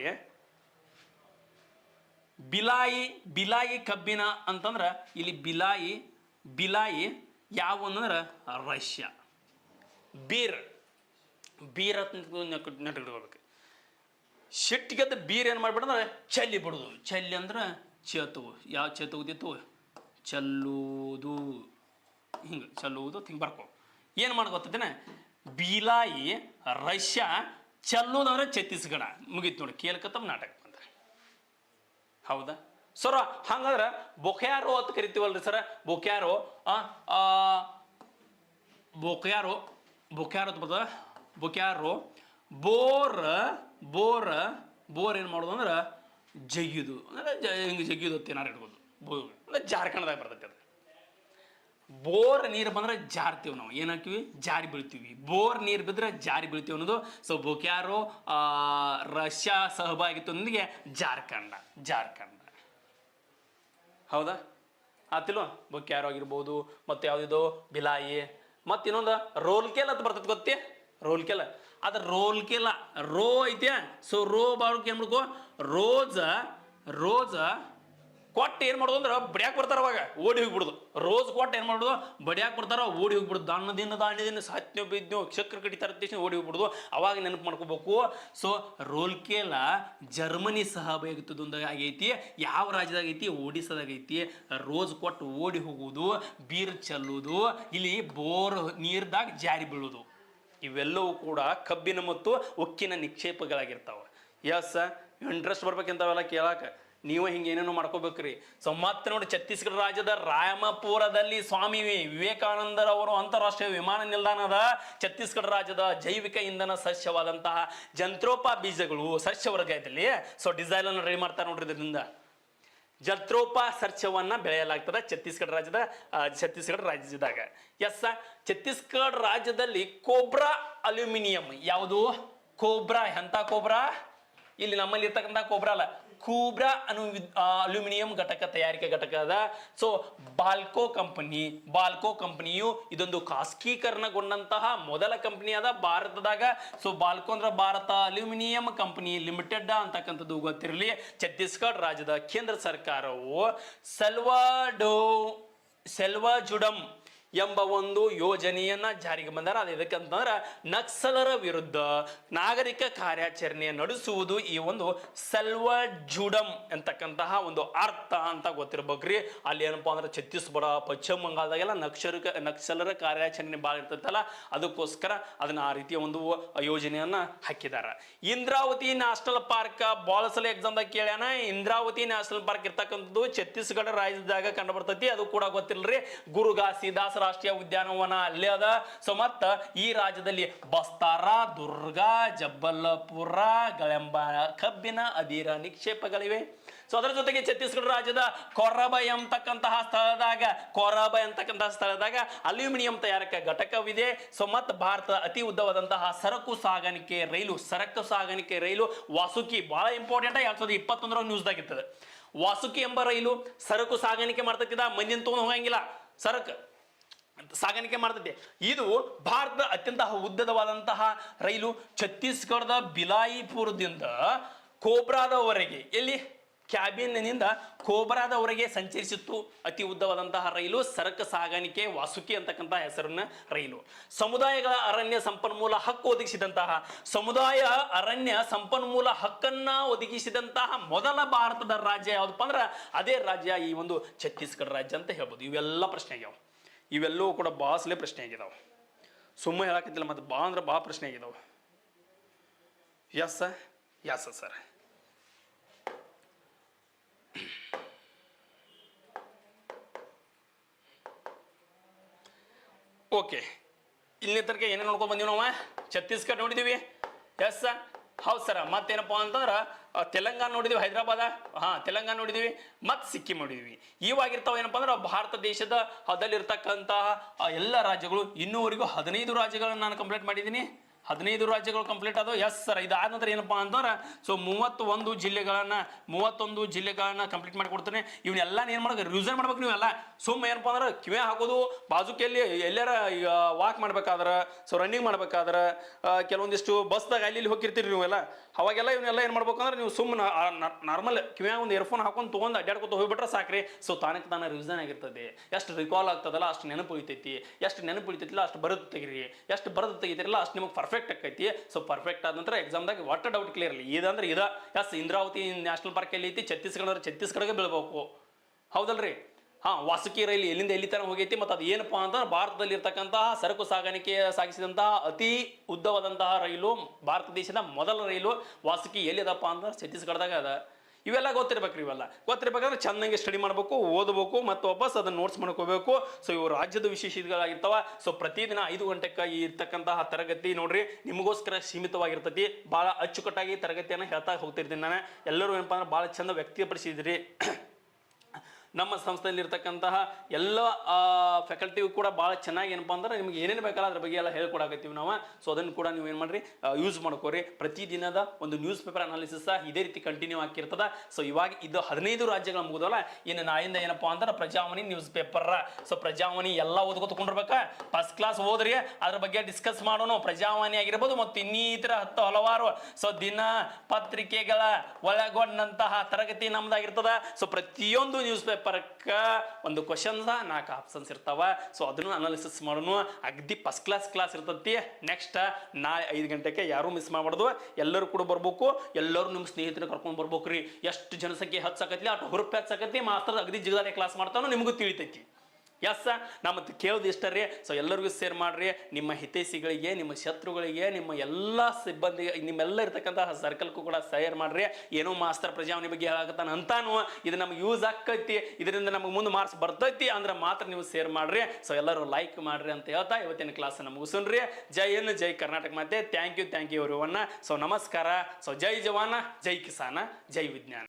ಬಿಲಾಯಿ ಬಿಲಾಯಿ ಕಬ್ಬಿನ ಅಂತಂದ್ರೆ ಇಲ್ಲಿ ಬಿಲಾಯಿ ಬಿಲಾಯಿ ಯಾವ ಅಂದ್ರೆ ರಷ್ಯಾ. ಬೀರ್ ಬೀರ್ ಅಂತ ನೆಟ್ಕೊಳ್ಬೇಕು ಸಿಟ್ಟಿಗೆದ್ದ ಬೀರ್ ಏನು ಮಾಡ್ಬಿಡಂದ್ರೆ ಚಲ್ಲಿ ಬಿಡೋದು. ಚಲ್ಲಿ ಅಂದ್ರೆ ಚೇತವು. ಯಾವ ಚೇತು ಉದಿತ್ತು ಚಲ್ಲುವುದು. ಹಿಂಗೆ ಚಲ್ಲುವುದು ಹಿಂಗೆ ಬರ್ಕೊ. ಏನು ಮಾಡಿ ಗೊತ್ತೇನೆ ಬೀಲಾಯಿ, ರಷ್ಯಾ ಚಲ್ಲೋದಂದ್ರೆ ಛತ್ತೀಸ್ಗಢ. ಮುಗೀತು ನೋಡಿ. ಕೇಳ್ಕತ್ತಮ್ ನಾಟಕ ಬಂದ್ರೆ. ಹೌದಾ? ಸರ, ಹಂಗಂದ್ರೆ ಬೊಕ್ಯಾರೋ ಅಂತ ಕರಿತೀವಲ್ರಿ ಸರ? ಬೊಕ್ಯಾರೋ ಬೊಕ್ಯಾರೋ ಬೊಕ್ಯಾರೋ ಅಂತ ಬರ್ತದ ಬೊಕ್ಯಾರೋ ಬೋರ್ ಬೋರ್ ಬೋರ್ ಏನು ಮಾಡೋದು ಅಂದ್ರೆ ಜಗ್ಗಿದು. ಅಂದ್ರೆ ಜ, ಹಿಂಗೆ ಜಗ್ಗಿದು ಏನಾರು ಇಡ್ಬೋದು. ಬೋರ್ ಅಂದ್ರೆ ಜಾರ್ಖಂಡ್ದಾಗ ಬರ್ತೈತೆ ಅದು. ಬೋರ್ ನೀರು ಬಂದ್ರೆ ಜಾರ್ತೀವಿ ನಾವು. ಏನು ಹಾಕಿವಿ ಜಾರಿ ಬೀಳ್ತೀವಿ. ಬೋರ್ ನೀರು ಬಿದ್ದರೆ ಜಾರಿ ಬೀಳ್ತೀವಿ ಅನ್ನೋದು ಸೊ ಬೊಕ್ಯಾರೋ ರಷ್ಯಾ ಸಹಭಾಗಿತ್ವದೊಂದಿಗೆ ಜಾರ್ಖಂಡ ಜಾರ್ಖಂಡ. ಹೌದಾ? ಆತಿಲ್ವ ಬೊಕ್ಯಾರೋ ಆಗಿರ್ಬೋದು, ಮತ್ತು ಯಾವುದಿದು ಬಿಲಾಯಿ. ಮತ್ತು ಇನ್ನೊಂದು ರೋಲ್ಕೆಲ್ ಅಂತ ಬರ್ತದೆ ಗೊತ್ತೇ? ರೋಲ್ಕೆಲ್. ಅದು ರೋಲ್ಕೆಲ್ಲ ರೋ ಐತೆ ಸೊ ರೋ ಬಾಳ್ಕೆ ಏನು ಮಾಡ್ಕೋ? ರೋಜ ರೋಜ ಕೊಟ್ಟು ಏನು ಮಾಡೋದು ಅಂದ್ರೆ ಬಡಿಯಾಕ ಬರ್ತಾರ ಅವಾಗ, ಓಡಿ ಹೋಗ್ಬಿಡುದು. ರೋಸ್ ಕೊಟ್ಟು ಏನು ಮಾಡೋದು ಬಡಿಯಾಕ್ ಬರ್ತಾರ, ಓಡಿ ಹೋಗ್ಬಿಡುದು. ದಾಣಿ ದಿನ ಸತ್ಯ ಬಿದ್ದು ಚಕ್ರ ಕಡಿತಾರ ದೇಶ ಓಡಿ ಹೋಗ್ಬಿಡುದು. ಅವಾಗ ನೆನಪು ಮಾಡ್ಕೋಬೇಕು. ಸೊ ರೋಲ್ಕೇಲ ಜರ್ಮನಿ ಸಹಭಾಗಿತ್ವದೊಂದಾಗ ಆಗೈತಿ, ಯಾವ ರಾಜ್ಯದಾಗ ಐತಿ? ಒಡಿಸ್ಸಾದಾಗ ಐತಿ. ಕೊಟ್ಟು ಓಡಿ ಹೋಗುವುದು, ಬೀರ್ ಚೆಲ್ಲುವುದು, ಇಲ್ಲಿ ಬೋರ್ ನೀರ್ದಾಗ ಜಾರಿ ಬೀಳುವುದು. ಇವೆಲ್ಲವೂ ಕೂಡ ಕಬ್ಬಿನ ಮತ್ತು ಉಕ್ಕಿನ ನಿಕ್ಷೇಪಗಳಾಗಿರ್ತಾವ. ಎಸ್ ಇಂಟ್ರೆಸ್ಟ್ ಬರ್ಬೇಕಂತವೆಲ್ಲ ಕೇಳಾಕ. ನೀವು ಹಿಂಗೆ ಏನೇನೋ ಮಾಡ್ಕೋಬೇಕ್ರಿ. ಸೊ ಮತ್ತೆ ನೋಡಿ ಛತ್ತೀಸ್ಗಢ ರಾಜ್ಯದ ರಾಮಪುರದಲ್ಲಿ ಸ್ವಾಮಿ ವಿವೇಕಾನಂದರವರು ಅಂತಾರಾಷ್ಟ್ರೀಯ ವಿಮಾನ ನಿಲ್ದಾಣದ ಛತ್ತೀಸ್ಗಢ ರಾಜ್ಯದ ಜೈವಿಕ ಇಂಧನ ಸಸ್ಯವಾದಂತಹ ಜಂತ್ರೋಪ ಬೀಜಗಳು ಸಸ್ಯ ವರ್ಗದಲ್ಲಿ ಸೊ ಡಿಸೈನ್ ಅನ್ನು ರೆಡಿ ಮಾಡ್ತಾರೆ ನೋಡ್ರಿ ಇದರಿಂದ. ಜತ್ರೋಪ ಸರ್ಚವನ್ನ ಬೆಳೆಯಲಾಗ್ತದೆ ಛತ್ತೀಸ್ಗಢ ರಾಜ್ಯದ ಛತ್ತೀಸ್ಗಢ ರಾಜ್ಯದಾಗ. ಎಸ್ ಛತ್ತೀಸ್ಗಢ ರಾಜ್ಯದಲ್ಲಿ ಕೋಬ್ರಾ ಅಲ್ಯೂಮಿನಿಯಂ ಯಾವುದು? ಕೋಬ್ರಾ ಎಂಥ ಕೋಬ್ರಾ? ಇಲ್ಲಿ ನಮ್ಮಲ್ಲಿ ಇರ್ತಕ್ಕಂಥ ಕೋಬ್ರಾ ಅಲ್ಲ ಕೂಬ್ರಾ ಅನು ಅಲ್ಯೂಮಿನಿಯಂ ಘಟಕ ತಯಾರಿಕೆ ಘಟಕ ಅದ. ಸೊ ಬಾಲ್ಕೋ ಕಂಪನಿ ಬಾಲ್ಕೋ ಕಂಪನಿಯು ಇದೊಂದು ಖಾಸಗೀಕರಣಗೊಂಡಂತಹ ಮೊದಲ ಕಂಪನಿ ಅದ ಭಾರತದಾಗ. ಸೊ ಬಾಲ್ಕೋ ಅಂದ್ರೆ ಭಾರತ ಅಲ್ಯೂಮಿನಿಯಂ ಕಂಪನಿ ಲಿಮಿಟೆಡ್ ಅಂತಕ್ಕಂಥದ್ದು ಗೊತ್ತಿರಲಿ. ಛತ್ತೀಸ್ಗಢ ರಾಜ್ಯದ ಕೇಂದ್ರ ಸರ್ಕಾರವು ಸೆಲ್ವಾಡೋ ಸೆಲ್ವಾಜುಡಂ ಎಂಬ ಒಂದು ಯೋಜನೆಯನ್ನ ಜಾರಿಗೆ ಬಂದಾರ. ಅದು ಎದಕ್ಕಂತಂದ್ರ ನಕ್ಸಲರ ವಿರುದ್ಧ ನಾಗರಿಕ ಕಾರ್ಯಾಚರಣೆ ನಡೆಸುವುದು ಈ ಒಂದು ಸೆಲ್ವಜುಡಂ ಅಂತಕ್ಕಂತಹ ಒಂದು ಅರ್ಥ ಅಂತ ಗೊತ್ತಿರ್ಬೇಕ್ರಿ. ಅಲ್ಲಿ ಏನಪ್ಪಾ ಅಂದ್ರೆ ಛತ್ತೀಸ್ಗಢ, ಪಶ್ಚಿಮ ಬಂಗಾಳದಾಗೆಲ್ಲ ನಕ್ಸರ ನಕ್ಸಲರ ಕಾರ್ಯಾಚರಣೆ ಭಾಳ ಇರ್ತೈತಲ್ಲ, ಅದಕ್ಕೋಸ್ಕರ ಅದನ್ನ ಆ ರೀತಿಯ ಒಂದು ಯೋಜನೆಯನ್ನ ಹಾಕಿದಾರ. ಇಂದ್ರಾವತಿ ನ್ಯಾಷನಲ್ ಪಾರ್ಕ್, ಬಾಲಸಲ ಎಕ್ಸಾಮ್ ಎಕ್ಸಾಮ್ದಾಗ ಕೇಳ್ಯಾನ, ಇಂದ್ರಾವತಿ ನ್ಯಾಷನಲ್ ಪಾರ್ಕ್ ಇರ್ತಕ್ಕಂಥದ್ದು ಛತ್ತೀಸ್ಗಢ ರಾಜ್ಯದಾಗ ಕಂಡು ಬರ್ತೈತಿ. ಅದು ಕೂಡ ಗೊತ್ತಿಲ್ಲರಿ ಗುರುಗಾಸಿ ಘಾಸಿದಾಸ್ ರಾಷ್ಟ್ರೀಯ ಉದ್ಯಾನವನ ಅಲ್ಲೇ ಅದ. ಸೊ ಮತ್ತ ಈ ರಾಜ್ಯದಲ್ಲಿ ಬಸ್ತಾರ, ದುರ್ಗಾ ಜಬ್ಬಲ್ಪುರ ಗಳೆಂಬ, ಕಬ್ಬಿನ, ಅಧೀರ ನಿಕ್ಷೇಪಗಳಿವೆ. ಸೊ ಅದರ ಜೊತೆಗೆ ಛತ್ತೀಸ್ಗಢ ರಾಜ್ಯದ ಕೊರಬ ಎಂತಕ್ಕಂತಹ ಸ್ಥಳದಾಗ, ಕೊರಬ ಎಂತಕ್ಕಂತಹ ಸ್ಥಳದಾಗ ಅಲ್ಯೂಮಿನಿಯಂ ತಯಾರಕ ಘಟಕವಿದೆ. ಸೊ ಮತ್ತು ಭಾರತದ ಅತಿ ಉದ್ದವಾದಂತಹ ಸರಕು ಸಾಗಾಣಿಕೆ ರೈಲು, ಸರಕು ಸಾಗಾಣಿಕೆ ರೈಲು ವಾಸುಕಿ ಬಹಳ ಇಂಪಾರ್ಟೆಂಟ್ ಎರಡ್ ಸಾವಿರದ ಇಪ್ಪತ್ತೊಂದರ ನ್ಯೂಸ್ದಾಗ ಇರ್ತದೆ. ವಾಸುಕಿ ಎಂಬ ರೈಲು ಸರಕು ಸಾಗಾಣಿಕೆ ಮಾಡ್ತಕ್ಕಿದ ಮಂದಿನ ತೊಗೊಂಡು ಹೋಗಂಗಿಲ್ಲ. ಸರಕು ಸಾಗಾಣಿಕೆ ಮಾಡ್ತದೆ ಇದು ಭಾರತದ ಅತ್ಯಂತ ಉದ್ದದವಾದಂತಹ ರೈಲು ಛತ್ತೀಸ್ಗಢದ ಬಿಲಾಯಿಪುರದಿಂದ ಕೋಬ್ರಾದವರೆಗೆ, ಎಲ್ಲಿ? ಕ್ಯಾಬಿನ್ನಿಂದ ಕೋಬ್ರಾದವರೆಗೆ ಸಂಚರಿಸಿತ್ತು. ಅತಿ ಉದ್ದವಾದಂತಹ ರೈಲು ಸರಕು ಸಾಗಾಣಿಕೆ ವಾಸುಕಿ ಅಂತಕ್ಕಂಥ ಹೆಸರನ್ನ ರೈಲು. ಸಮುದಾಯಗಳ ಅರಣ್ಯ ಸಂಪನ್ಮೂಲ ಹಕ್ಕು ಒದಗಿಸಿದಂತಹ, ಸಮುದಾಯ ಅರಣ್ಯ ಸಂಪನ್ಮೂಲ ಹಕ್ಕನ್ನ ಒದಗಿಸಿದಂತಹ ಮೊದಲ ಭಾರತದ ರಾಜ್ಯ ಯಾವುದಪ್ಪ ಅಂದ್ರೆ, ಅದೇ ರಾಜ್ಯ ಈ ಒಂದು ಛತ್ತೀಸ್ಗಢ ರಾಜ್ಯ ಅಂತ ಹೇಳ್ಬೋದು. ಇವೆಲ್ಲ ಪ್ರಶ್ನೆ ಆಗ್ಯಾವ ಇವೆಲ್ಲವೂ ಕೂಡ ಬಾಸ್ಲೇ ಪ್ರಶ್ನೆ ಆಗಿದಾವೆ. ಸುಮ್ಮನೆ ಹೇಳಕತ್ತಿಲ್ಲ, ಮತ್ತು ಬಾ ಅಂದ್ರೆ ಬಾ ಪ್ರಶ್ನೆ ಆಗಿದಾವೆ. ಎಸ್ ಎಸ್ ಸರ್ ಓಕೆ ಇಲ್ಲಿ ತನಕ ಏನೇನು ನೋಡ್ಕೊಂಡು ಬಂದೀವಿ ನಾವು? ಛತ್ತೀಸ್ಗಢ ನೋಡಿದ್ದೀವಿ ಎಸ್ ಹೌದು ಸರ್. ಮತ್ತೇನಪ್ಪ ಅಂತಂದ್ರೆ ತೆಲಂಗಾಣ ನೋಡಿದೀವಿ, ಹೈದರಾಬಾದ? ಹಾಂ, ತೆಲಂಗಾಣ ನೋಡಿದ್ವಿ, ಮತ್ತು ಸಿಕ್ಕಿಂ ನೋಡಿದ್ವಿ. ಇವಾಗಿರ್ತಾವ ಏನಪ್ಪ ಅಂದ್ರೆ ಭಾರತ ದೇಶದ ಅದಲ್ಲಿರ್ತಕ್ಕಂತಹ ಎಲ್ಲ ರಾಜ್ಯಗಳು ಇನ್ನೂವರೆಗೂ ಹದಿನೈದು ರಾಜ್ಯಗಳನ್ನ ನಾನು ಕಂಪ್ಲೀಟ್ ಮಾಡಿದ್ದೀನಿ. ಹದಿನೈದು ರಾಜ್ಯಗಳು ಕಂಪ್ಲೀಟ್ ಆದವು. ಎಸ್ ಸರ್ ಇದಾದ ನಂತರ ಏನಪ್ಪಾ ಅಂತಂದ್ರೆ ಸೊ ಮೂವತ್ತೊಂದು ಜಿಲ್ಲೆಗಳನ್ನು, ಮೂವತ್ತೊಂದು ಜಿಲ್ಲೆಗಳನ್ನ ಕಂಪ್ಲೀಟ್ ಮಾಡಿ ಕೊಡ್ತೇನೆ ಇವನ್ನೆಲ್ಲ ಏನು ಮಾಡ್ಬೇಕು? ರಿವಿಷನ್ ಮಾಡ್ಬೇಕು ನೀವೆಲ್ಲ. ಸುಮ್ಮ ಏನಪ್ಪ ಅಂದ್ರೆ ಕಿವೆ ಹಾಕೋದು, ಬಾಜುಕೆಯಲ್ಲಿ ಎಲ್ಲಾರ ವಾಕ್ ಮಾಡ್ಬೇಕಾದ್ರೆ ಸೊ ರನ್ನಿಂಗ್ ಮಾಡ್ಬೇಕಾದ್ರೆ ಕೆಲವೊಂದಿಷ್ಟು ಬಸ್ದಾಗ ಅಲ್ಲಿ ಹೋಗಿರ್ತೀರಿ ನೀವೆಲ್ಲ. ಅವಾಗೆಲ್ಲ ಇವನ್ನೆಲ್ಲ ಏನು ಮಾಡ್ಬೇಕು ಅಂದ್ರೆ ನೀವು ಸುಮ್ಮನೆ ನಾರ್ಮಲ್ ಕಿವ್ಯಾಗ ಒಂದು ಇಯರ್ಫೋನ್ ಹಾಕೊಂಡು ತೊಗೊಂಡು ಅಡ್ಡಾಡ್ಕೊತ ಹೋಗ್ಬಿಟ್ರೆ ಸಾಕ್ರಿ. ಸೊ ತಾನಕ್ಕೆ ತಾನ ರಿವಿಸನ್ ಆಗಿರ್ತದೆ. ಎಷ್ಟು ರಿಕಾಲ್ ಆಗ್ತದಲ್ಲ, ಅಷ್ಟು ನೆನಪು ಉಳಿತೈತಿ. ಎಷ್ಟು ನೆನಪು ಉಳಿತೈತಿಲ್ಲ, ಅಷ್ಟು ಬರುತ್ತೆ ತೆಗಿರಿ. ಎಷ್ಟು ಬರೋದು ತೆಗಿತಿರಲ್ಲ, ಅಷ್ಟು ನಿಮಗೆ ಪರ್ಫೆಕ್ಟ್ ಆಕೈತಿ. ಸೊ ಪರ್ಫೆಕ್ಟ್ ಆದ ನಂತರ ಎಕ್ಸಾಮ್ದಾಗ ಒಟ್ಟು ಡೌಟ್ ಕ್ಲಿಯರ್ ಇರಲಿ ಇದಂದ್ರೆ ಇದ. ಎಸ್, ಇಂದ್ರಾವತಿ ನ್ಯಾಷನಲ್ ಪಾರ್ಕ್ ಎಲ್ಲಿ ಐತಿ, ಛತ್ತೀಸ್ಗಢ ಛತ್ತೀಸ್ಗಢಗೆ ಬೀಳ್ಬೇಕು. ಹೌದಲ್ರಿ? ಹಾ, ವಾಸುಕಿ ರೈಲು ಎಲ್ಲಿಂದ ಎಲ್ಲಿ ತನಕ ಹೋಗೈತಿ ಮತ್ತು ಅದು ಏನಪ್ಪಾ ಅಂತಂದ್ರೆ ಭಾರತದಲ್ಲಿ ಇರ್ತಕ್ಕಂತಹ ಸರಕು ಸಾಗಾಣಿಕೆ ಸಾಗಿಸಿದಂತಹ ಅತಿ ಉದ್ದವಾದಂತಹ ರೈಲು ಭಾರತ ದೇಶದ ಮೊದಲ ರೈಲು ವಾಸುಕಿ ಎಲ್ಲಿದಪ್ಪ ಅಂದ್ರೆ ಛತ್ತೀಸ್ಗಢದಾಗ ಅದ. ಇವೆಲ್ಲ ಗೊತ್ತಿರ್ಬೇಕ್ರಿ ಇವೆಲ್ಲ. ಗೊತ್ತಿರ್ಬೇಕಂದ್ರೆ ಚೆನ್ನಾಗಿ ಸ್ಟಡಿ ಮಾಡಬೇಕು, ಓದಬೇಕು ಮತ್ತು ವಾಪಸ್ ಅದನ್ನು ನೋಟ್ಸ್ ಮಾಡ್ಕೋಬೇಕು. ಸೊ ಇವು ರಾಜ್ಯದ ವಿಶೇಷಗಳಾಗಿರ್ತಾವ ಸೊ ಪ್ರತಿದಿನ ಐದು ಗಂಟೆಗೆ ಇರ್ತಕ್ಕಂತಹ ತರಗತಿ ನೋಡ್ರಿ, ನಿಮಗೋಸ್ಕರ ಸೀಮಿತವಾಗಿರ್ತೈತಿ. ಭಾಳ ಅಚ್ಚುಕಟ್ಟಾಗಿ ತರಗತಿಯನ್ನು ಹೇಳ್ತಾ ಹೋಗ್ತಿರ್ತೀನಿ ನಾನು. ಎಲ್ಲರೂ ಏನಪ್ಪ ಅಂದ್ರೆ ಭಾಳ ಚಂದ ವ್ಯಕ್ತಪಡಿಸಿದ್ರಿ ನಮ್ಮ ಸಂಸ್ಥೆಯಲ್ಲಿ ಇರ್ತಕ್ಕಂತಹ ಎಲ್ಲ ಫ್ಯಾಕಲ್ಟಿಗೂ ಕೂಡ ಭಾಳ ಚೆನ್ನಾಗಿ ಏನಪ್ಪ ಅಂದ್ರೆ ನಿಮ್ಗೆ ಏನೇನು ಬೇಕಲ್ಲ ಅದ್ರ ಬಗ್ಗೆ ಎಲ್ಲ ಹೇಳ್ಕೊಡಕತ್ತೀವಿ ನಾವು. ಸೊ ಅದನ್ನು ಕೂಡ ನೀವು ಏನು ಮಾಡ್ರಿ ಯೂಸ್ ಮಾಡ್ಕೋರಿ. ಪ್ರತಿದಿನದ ಒಂದು ನ್ಯೂಸ್ ಪೇಪರ್ ಅನಾಲಿಸಿಸ್ ಇದೇ ರೀತಿ ಕಂಟಿನ್ಯೂ ಆಗಿರ್ತದ. ಸೊ ಇವಾಗ ಇದು ಹದಿನೈದು ರಾಜ್ಯಗಳ ಮುಗಿದಲ್ಲ ಇನ್ನು ನಾಯಿಂದ ಏನಪ್ಪ ಅಂದ್ರೆ Prajavani news paper so Prajavani ಎಲ್ಲ ಓದ್ಕೊತ್ಕೊಂಡಿರ್ಬೇಕ ಫಸ್ಟ್ ಕ್ಲಾಸ್ ಓದ್ರಿ, ಅದ್ರ ಬಗ್ಗೆ ಡಿಸ್ಕಸ್ ಮಾಡೋಣ ಪ್ರಜಾವಾಣಿ ಆಗಿರ್ಬೋದು ಮತ್ತು ಇನ್ನಿತರ ಹತ್ತು ಹಲವಾರು. ಸೊ ದಿನ ಪತ್ರಿಕೆಗಳ ಒಳಗೊಂಡಂತಹ ತರಗತಿ ನಮ್ದಾಗಿರ್ತದ. ಸೊ ಪ್ರತಿಯೊಂದು ನ್ಯೂಸ್ ಪೇಪರ್ಕ ಒಂದು ಕ್ವಶನ್ಸ ನಾಲ್ಕು ಆಪ್ಷನ್ಸ್ ಇರ್ತಾವ. ಸೊ ಅದನ್ನು ಅನಾಲಿಸಿಸ್ ಮಾಡೋನು ಅಗ್ದಿ ಫಸ್ಟ್ ಕ್ಲಾಸ್ ಕ್ಲಾಸ್ ಇರ್ತತಿ. ನೆಕ್ಸ್ಟ್ ನಾಳೆ ಐದು ಗಂಟೆಗೆ ಯಾರೂ ಮಿಸ್ ಮಾಡಬಾರ್ದು. ಎಲ್ಲರೂ ಕೂಡ ಬರ್ಬೇಕು. ಎಲ್ಲರೂ ನಿಮ್ಮ ಸ್ನೇಹಿತರ ಕರ್ಕೊಂಡು ಬರ್ಬೇಕು ರೀ ಎಷ್ಟು ಜನಸಂಖ್ಯೆ ಹೆಚ್ಚಾಕತ್ಲಿ ಅಷ್ಟು ಹುರುಪು ಹೆಚ್ಚಾಕತಿ. ಮಾಸ್ತರ್ ಅಗದಿ ಜಿಗದಾರಿ ಕ್ಲಾಸ್ ಮಾಡ್ತಾನೋ ನಿಮಗೂ ತಿಳಿತೈತಿ. ಎಸ್ ನಮ್ಮದು ಕೇಳೋದು ಇಷ್ಟ ರೀ. ಸೊ ಎಲ್ಲರಿಗೂ ಸೇರ್ ಮಾಡ್ರಿ. ನಿಮ್ಮ ಹಿತೈಷಿಗಳಿಗೆ, ನಿಮ್ಮ ಶತ್ರುಗಳಿಗೆ, ನಿಮ್ಮ ಎಲ್ಲ ಸಿಬ್ಬಂದಿ, ನಿಮ್ಮೆಲ್ಲ ಇರ್ತಕ್ಕಂತಹ ಸರ್ಕಲ್ಗೂ ಕೂಡ ಸೇರ್ ಮಾಡ್ರಿ. ಏನೋ ಮಾಸ್ತರ್ ಪ್ರಜಾವಣಿ ಬಗ್ಗೆ ಹೇಳಾಕತ್ತಾನ ಅಂತಾನು, ಇದು ನಮ್ಗೆ ಯೂಸ್ ಆಕೈತಿ, ಇದರಿಂದ ನಮ್ಗೆ ಮುಂದೆ ಮಾರ್ಕ್ಸ್ ಬರ್ತೈತಿ ಅಂದ್ರೆ ಮಾತ್ರ ನೀವು ಸೇರ್ ಮಾಡ್ರಿ. ಸೊ ಎಲ್ಲರೂ ಲೈಕ್ ಮಾಡ್ರಿ ಅಂತ ಹೇಳ್ತಾ ಇವತ್ತಿನ ಕ್ಲಾಸ್ ನಮ್ಗೆ ಮುಗಿಸೋಣ್ರಿ. ಜೈ ಏನು ಜೈ ಕರ್ನಾಟಕ ಮತ್ತೆ ಥ್ಯಾಂಕ್ ಯು ಥ್ಯಾಂಕ್ ಯು ಅವರು ಸೊ ನಮಸ್ಕಾರ. ಸೊ ಜೈ ಜವಾನ, ಜೈ ಕಿಸಾನ, ಜೈ ವಿಜ್ಞಾನ.